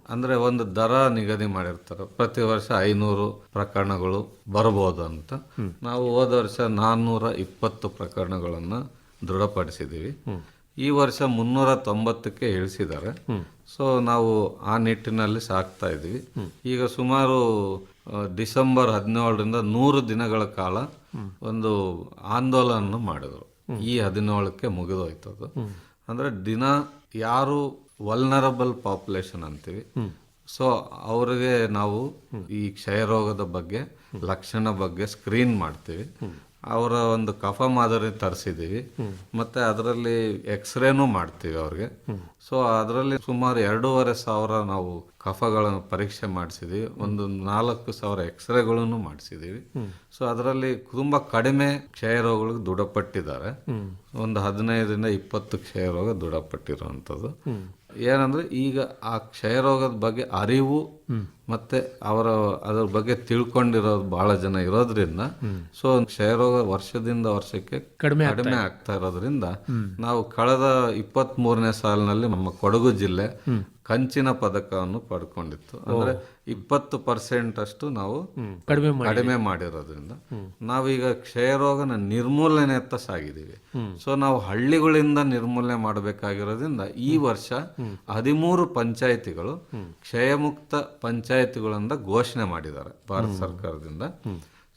ಅಂದ್ರೆ ಒಂದು ದರ ನಿಗದಿ ಮಾಡಿರ್ತಾರೆ. ಪ್ರತಿ ವರ್ಷ ಐನೂರು ಪ್ರಕರಣಗಳು ಬರಬಹುದು ಅಂತ ನಾವು ಹೋದ ವರ್ಷ ನಾನ್ನೂರ ಇಪ್ಪತ್ತು ಪ್ರಕರಣಗಳನ್ನ ದೃಢಪಡಿಸಿದೀವಿ ಈ ವರ್ಷ ಮುನ್ನೂರ ತೊಂಬತ್ತಕ್ಕೆ ಇಳಿಸಿದ್ದಾರೆ ಸೊ ನಾವು ಆ ನಿಟ್ಟಿನಲ್ಲಿ ಸಾಕ್ತಾ ಇದ್ದೀವಿ. ಈಗ ಸುಮಾರು ಡಿಸೆಂಬರ್ ಹದಿನೇಳರಿಂದ ನೂರು ದಿನಗಳ ಕಾಲ ಒಂದು ಆಂದೋಲನ ಮಾಡಿದರು. ಈ ಹದಿನೇಳಕ್ಕೆ ಅದು ಅಂದ್ರೆ ದಿನ ಯಾರು ವಲ್ನರಬಲ್ ಪಾಪ್ಯುಲೇಷನ್ ಅಂತೀವಿ. ಸೊ ಅವ್ರಿಗೆ ನಾವು ಈ ಕ್ಷಯರೋಗದ ಬಗ್ಗೆ ಲಕ್ಷಣ ಬಗ್ಗೆ ಸ್ಕ್ರೀನ್ ಮಾಡ್ತೀವಿ. ಅವರ ಒಂದು ಕಫ ಮಾದರಿ ತರಿಸಿದ್ದೀವಿ ಮತ್ತೆ ಅದರಲ್ಲಿ ಎಕ್ಸ್ರೇನೂ ಮಾಡ್ತೀವಿ ಅವ್ರಿಗೆ. ಸೊ ಅದರಲ್ಲಿ ಸುಮಾರು ಎರಡೂವರೆ ಸಾವಿರ ನಾವು ಕಫಗಳನ್ನು ಪರೀಕ್ಷೆ ಮಾಡಿಸಿದ್ದೀವಿ ಒಂದು ನಾಲ್ಕು ಸಾವಿರ ಎಕ್ಸ್ರೇಗಳನ್ನು ಮಾಡಿಸಿದೀವಿ. ಸೊ ಅದರಲ್ಲಿ ತುಂಬಾ ಕಡಿಮೆ ಕ್ಷಯ ರೋಗಗಳಿಗೆ ದೃಢಪಟ್ಟಿದ್ದಾರೆ. ಒಂದು ಹದಿನೈದರಿಂದ ಇಪ್ಪತ್ತು ಕ್ಷಯ ರೋಗ ದೃಢಪಟ್ಟಿರುವಂಥದ್ದು. ಏನಂದ್ರೆ ಈಗ ಆ ಕ್ಷಯ ರೋಗದ ಬಗ್ಗೆ ಅರಿವು ಮತ್ತೆ ಅವರ ಅದರ ಬಗ್ಗೆ ತಿಳ್ಕೊಂಡಿರೋದು ಬಹಳ ಜನ ಇರೋದ್ರಿಂದ ಸೊ ಕ್ಷಯರೋಗ ವರ್ಷದಿಂದ ವರ್ಷಕ್ಕೆ ಕಡಿಮೆ ಕಡಿಮೆ ಆಗ್ತಾ ಇರೋದ್ರಿಂದ ನಾವು ಕಳೆದ ಇಪ್ಪತ್ತ್ ಮೂರನೇ ಸಾಲಿನಲ್ಲಿ ನಮ್ಮ ಕೊಡಗು ಜಿಲ್ಲೆ ಕಂಚಿನ ಪದಕವನ್ನು ಪಡ್ಕೊಂಡಿತ್ತು. ಅಂದ್ರೆ ಇಪ್ಪತ್ತು ಪರ್ಸೆಂಟ್ ಅಷ್ಟು ನಾವು ಕಡಿಮೆ ಕಡಿಮೆ ಮಾಡಿರೋದ್ರಿಂದ ನಾವೀಗ ಕ್ಷಯರೋಗನ ನಿರ್ಮೂಲನೆಯತ್ತ ಸಾಗಿದ್ದೀವಿ. ಸೊ ನಾವು ಹಳ್ಳಿಗಳಿಂದ ನಿರ್ಮೂಲನೆ ಮಾಡಬೇಕಾಗಿರೋದ್ರಿಂದ ಈ ವರ್ಷ ಹದಿಮೂರು ಪಂಚಾಯಿತಿಗಳು ಕ್ಷಯಮುಕ್ತ ಪಂಚಾಯಿತಿಗಳಿಂದ ಘೋಷಣೆ ಮಾಡಿದ್ದಾರೆ ಭಾರತ ಸರ್ಕಾರದಿಂದ.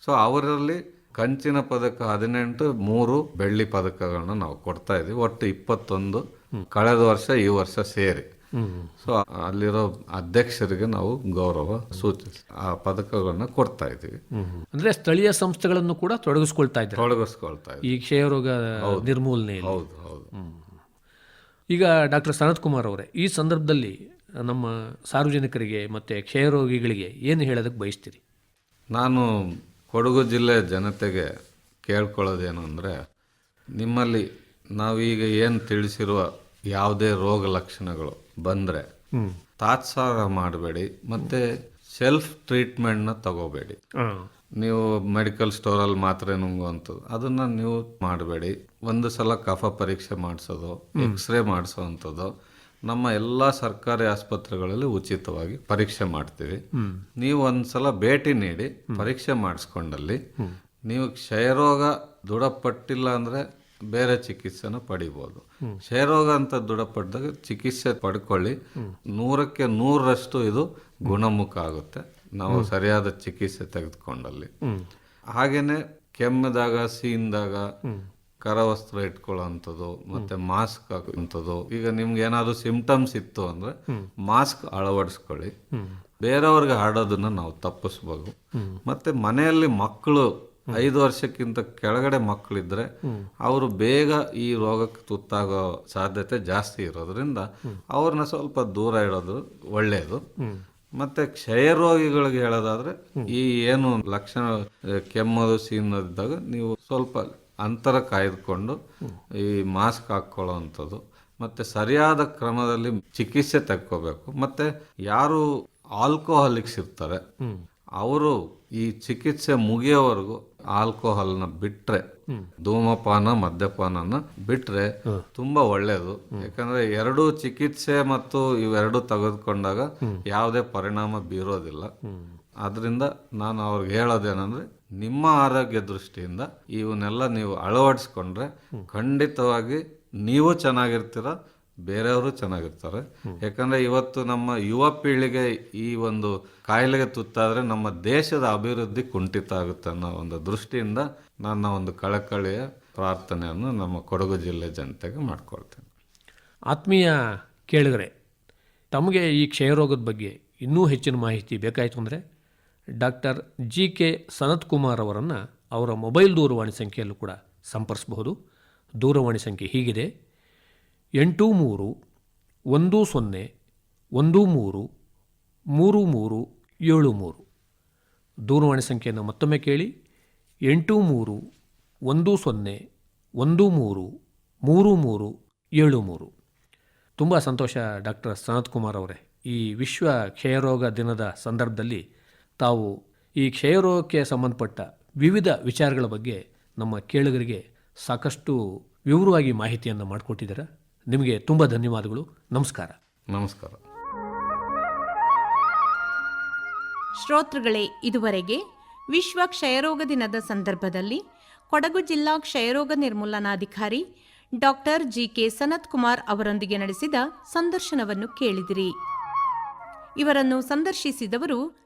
ಸೊ ಅವರಲ್ಲಿ ಕಂಚಿನ ಪದಕ ಹದಿನೆಂಟು ಮೂರು ಬೆಳ್ಳಿ ಪದಕಗಳನ್ನ ನಾವು ಕೊಡ್ತಾ ಇದೀವಿ ಒಟ್ಟು ಇಪ್ಪತ್ತೊಂದು ಕಳೆದ ವರ್ಷ ಈ ವರ್ಷ ಸೇರಿ. ಸೊ ಅಲ್ಲಿರೋ ಅಧ್ಯಕ್ಷರಿಗೆ ನಾವು ಗೌರವ ಸೂಚಿಸಿ ಆ ಪದಕಗಳನ್ನ ಕೊಡ್ತಾ ಇದ್ದೀವಿ. ಅಂದ್ರೆ ಸ್ಥಳೀಯ ಸಂಸ್ಥೆಗಳನ್ನು ಕೂಡ ತೊಡಗಿಸ್ಕೊಳ್ತಾ ಇದ್ದಾರೆ. ತೊಡಗಿಸ್ಕೊಳ್ತಾ ಇದ್ದೀವಿ ಈ ಕ್ಷಯರೋಗ ನಿರ್ಮೂಲನೆ ಹೌದು ಹೌದು. ಈಗ ಡಾಕ್ಟರ್ ಸನತ್ ಕುಮಾರ್ ಅವರೇ ಈ ಸಂದರ್ಭದಲ್ಲಿ ನಮ್ಮ ಸಾರ್ವಜನಿಕರಿಗೆ ಮತ್ತು ಕ್ಷಯರೋಗಿಗಳಿಗೆ ಏನು ಹೇಳೋದಕ್ಕೆ ಬಯಸ್ತೀರಿ? ನಾನು ಕೊಡಗು ಜಿಲ್ಲೆ ಜನತೆಗೆ ಕೇಳ್ಕೊಳ್ಳೋದೇನು ಅಂದರೆ ನಿಮ್ಮಲ್ಲಿ ನಾವೀಗ ಏನು ತಿಳಿಸಿರುವ ಯಾವುದೇ ರೋಗ ಲಕ್ಷಣಗಳು ಬಂದರೆ ತಾತ್ಸಾರ ಮಾಡಬೇಡಿ ಮತ್ತು ಸೆಲ್ಫ್ ಟ್ರೀಟ್ಮೆಂಟ್ನ ತಗೋಬೇಡಿ. ನೀವು ಮೆಡಿಕಲ್ ಸ್ಟೋರಲ್ಲಿ ಮಾತ್ರ ನುಂಗುವಂಥದ್ದು ಅದನ್ನು ನೀವು ಮಾಡಬೇಡಿ. ಒಂದು ಸಲ ಕಫ ಪರೀಕ್ಷೆ ಮಾಡಿಸೋದು ಎಕ್ಸ್ರೇ ಮಾಡಿಸೋವಂಥದ್ದು ನಮ್ಮ ಎಲ್ಲ ಸರ್ಕಾರಿ ಆಸ್ಪತ್ರೆಗಳಲ್ಲಿ ಉಚಿತವಾಗಿ ಪರೀಕ್ಷೆ ಮಾಡ್ತೀವಿ. ನೀವು ಒಂದ್ಸಲ ಭೇಟಿ ನೀಡಿ ಪರೀಕ್ಷೆ ಮಾಡಿಸ್ಕೊಂಡಲ್ಲಿ ನೀವು ಕ್ಷಯರೋಗ ದೃಢಪಟ್ಟಿಲ್ಲ ಅಂದ್ರೆ ಬೇರೆ ಚಿಕಿತ್ಸೆನ ಪಡಿಬೋದು. ಕ್ಷಯರೋಗ ಅಂತ ದೃಢಪಟ್ಟದಾಗ ಚಿಕಿತ್ಸೆ ಪಡ್ಕೊಳ್ಳಿ. ನೂರಕ್ಕೆ ನೂರರಷ್ಟು ಇದು ಗುಣಮುಖ ಆಗುತ್ತೆ. ನಾವು ಸರಿಯಾದ ಚಿಕಿತ್ಸೆ ತೆಗೆದುಕೊಂಡಲ್ಲಿ. ಹಾಗೇನೆ ಕೆಮ್ಮದಾಗ ಸೀನ್ದಾಗ ಕರವಸ್ತ್ರ ಇಟ್ಕೊಳ್ಳೋಂಥದ್ದು ಮತ್ತೆ ಮಾಸ್ಕ್ ಹಾಕುವಂಥದ್ದು. ಈಗ ನಿಮ್ಗೆ ಏನಾದ್ರು ಸಿಂಪ್ಟಮ್ಸ್ ಇತ್ತು ಅಂದ್ರೆ ಮಾಸ್ಕ್ ಅಳವಡಿಸ್ಕೊಳ್ಳಿ. ಬೇರೆಯವ್ರಿಗೆ ಹರಡೋದನ್ನ ನಾವು ತಪ್ಪಿಸ್ಬೋದು. ಮತ್ತೆ ಮನೆಯಲ್ಲಿ ಮಕ್ಕಳು ಐದು ವರ್ಷಕ್ಕಿಂತ ಕೆಳಗಡೆ ಮಕ್ಕಳಿದ್ರೆ ಅವರು ಬೇಗ ಈ ರೋಗಕ್ಕೆ ತುತ್ತಾಗೋ ಸಾಧ್ಯತೆ ಜಾಸ್ತಿ ಇರೋದ್ರಿಂದ ಅವ್ರನ್ನ ಸ್ವಲ್ಪ ದೂರ ಇಡೋದು ಒಳ್ಳೆಯದು ಮತ್ತೆ ಕ್ಷಯ ರೋಗಿಗಳಿಗೆ ಹೇಳೋದಾದ್ರೆ ಈ ಏನು ಲಕ್ಷಣ ಕೆಮ್ಮದು ಸೀನ್ ಇದ್ದಾಗ ನೀವು ಸ್ವಲ್ಪ ಅಂತರ ಕಾಯ್ದುಕೊಂಡು ಈ ಮಾಸ್ಕ್ ಹಾಕೊಳ್ಳೋವಂಥದ್ದು. ಮತ್ತೆ ಸರಿಯಾದ ಕ್ರಮದಲ್ಲಿ ಚಿಕಿತ್ಸೆ ತಕ್ಕೋಬೇಕು. ಮತ್ತೆ ಯಾರು ಆಲ್ಕೋಹಾಲಿಕ್ಸ್ ಇರ್ತಾರೆ, ಅವರು ಈ ಚಿಕಿತ್ಸೆ ಮುಗಿಯೋವರೆಗೂ ಆಲ್ಕೋಹಾಲ್ನ ಬಿಟ್ಟರೆ ಧೂಮಪಾನ, ಮದ್ಯಪಾನನ ಬಿಟ್ಟರೆ ತುಂಬಾ ಒಳ್ಳೆಯದು ಯಾಕಂದ್ರೆ ಎರಡು ಚಿಕಿತ್ಸೆ ಮತ್ತು ಇವೆರಡು ತೆಗೆದುಕೊಂಡಾಗ ಯಾವುದೇ ಪರಿಣಾಮ ಬೀರೋದಿಲ್ಲ. ಅದರಿಂದ ನಾನು ಅವ್ರಿಗೆ ಹೇಳೋದೇನಂದ್ರೆ ನಿಮ್ಮ ಆರೋಗ್ಯ ದೃಷ್ಟಿಯಿಂದ ಇವನ್ನೆಲ್ಲ ನೀವು ಅಳವಡಿಸ್ಕೊಂಡ್ರೆ ಖಂಡಿತವಾಗಿ ನೀವು ಚೆನ್ನಾಗಿರ್ತೀರ ಬೇರೆಯವರು ಚೆನ್ನಾಗಿರ್ತಾರೆ. ಯಾಕಂದ್ರೆ ಇವತ್ತು ನಮ್ಮ ಯುವ ಪೀಳಿಗೆ ಈ ಒಂದು ಕಾಯಿಲೆಗೆ ತುತ್ತಾದ್ರೆ ನಮ್ಮ ದೇಶದ ಅಭಿವೃದ್ಧಿ ಕುಂಠಿತ ಆಗುತ್ತೆ ಅನ್ನೋ ಒಂದು ದೃಷ್ಟಿಯಿಂದ ನನ್ನ ಒಂದು ಕಳಕಳಿಯ ಪ್ರಾರ್ಥನೆಯನ್ನು ನಮ್ಮ ಕೊಡಗು ಜಿಲ್ಲೆ ಜನತೆಗೆ ಮಾಡ್ಕೊಳ್ತೇನೆ. ಆತ್ಮೀಯ ಕೇಳಿದರೆ ತಮಗೆ ಈ ಕ್ಷಯರೋಗದ ಬಗ್ಗೆ ಇನ್ನೂ ಹೆಚ್ಚಿನ ಮಾಹಿತಿ ಬೇಕಾಯಿತು ಅಂದರೆ doctor G K Sanath Kumar ಅವರನ್ನು ಅವರ ಮೊಬೈಲ್ ದೂರವಾಣಿ ಸಂಖ್ಯೆಯಲ್ಲೂ ಕೂಡ ಸಂಪರ್ಸಬಹುದು. ದೂರವಾಣಿ ಸಂಖ್ಯೆ ಹೀಗಿದೆ. ಎಂಟು ಮೂರು ಒಂದು ಸೊನ್ನೆ ಒಂದು ಮೂರು ಮೂರು ಮೂರು ಏಳು ಮೂರು. ದೂರವಾಣಿ ಸಂಖ್ಯೆಯನ್ನು ಮತ್ತೊಮ್ಮೆ ಕೇಳಿ. ಎಂಟು ಮೂರು ಒಂದು ಸೊನ್ನೆ ಒಂದು ಮೂರು ಮೂರು ಮೂರು ಏಳು ಮೂರು. ತುಂಬ ಸಂತೋಷ ಡಾಕ್ಟರ್ ಸನತ್ ಕುಮಾರ್ ಅವರೇ. ಈ ವಿಶ್ವ ಕ್ಷಯರೋಗ ದಿನದ ಸಂದರ್ಭದಲ್ಲಿ ತಾವು ಈ ಕ್ಷಯರೋಗಕ್ಕೆ ಸಂಬಂಧಪಟ್ಟ ವಿವಿಧ ವಿಚಾರಗಳ ಬಗ್ಗೆ ನಮ್ಮ ಕೇಳುಗರಿಗೆ ಸಾಕಷ್ಟು ವಿವರವಾಗಿ ಮಾಹಿತಿಯನ್ನು ಮಾಡಿಕೊಟ್ಟಿದ್ದೀರ? ನಿಮಗೆ ತುಂಬ ಧನ್ಯವಾದಗಳು. ನಮಸ್ಕಾರ. ನಮಸ್ಕಾರ. ಶ್ರೋತೃಗಳೇ ಇದುವರೆಗೆ ವಿಶ್ವ ಕ್ಷಯರೋಗ ದಿನದ ಸಂದರ್ಭದಲ್ಲಿ ಕೊಡಗು ಜಿಲ್ಲಾ ಕ್ಷಯರೋಗ ನಿರ್ಮೂಲನಾಧಿಕಾರಿ doctor G K Sanath Kumar ಅವರೊಂದಿಗೆ ನಡೆಸಿದ ಸಂದರ್ಶನವನ್ನು ಕೇಳಿದಿರಿ. ಇವರನ್ನು ಸಂದರ್ಶಿಸಿದವರು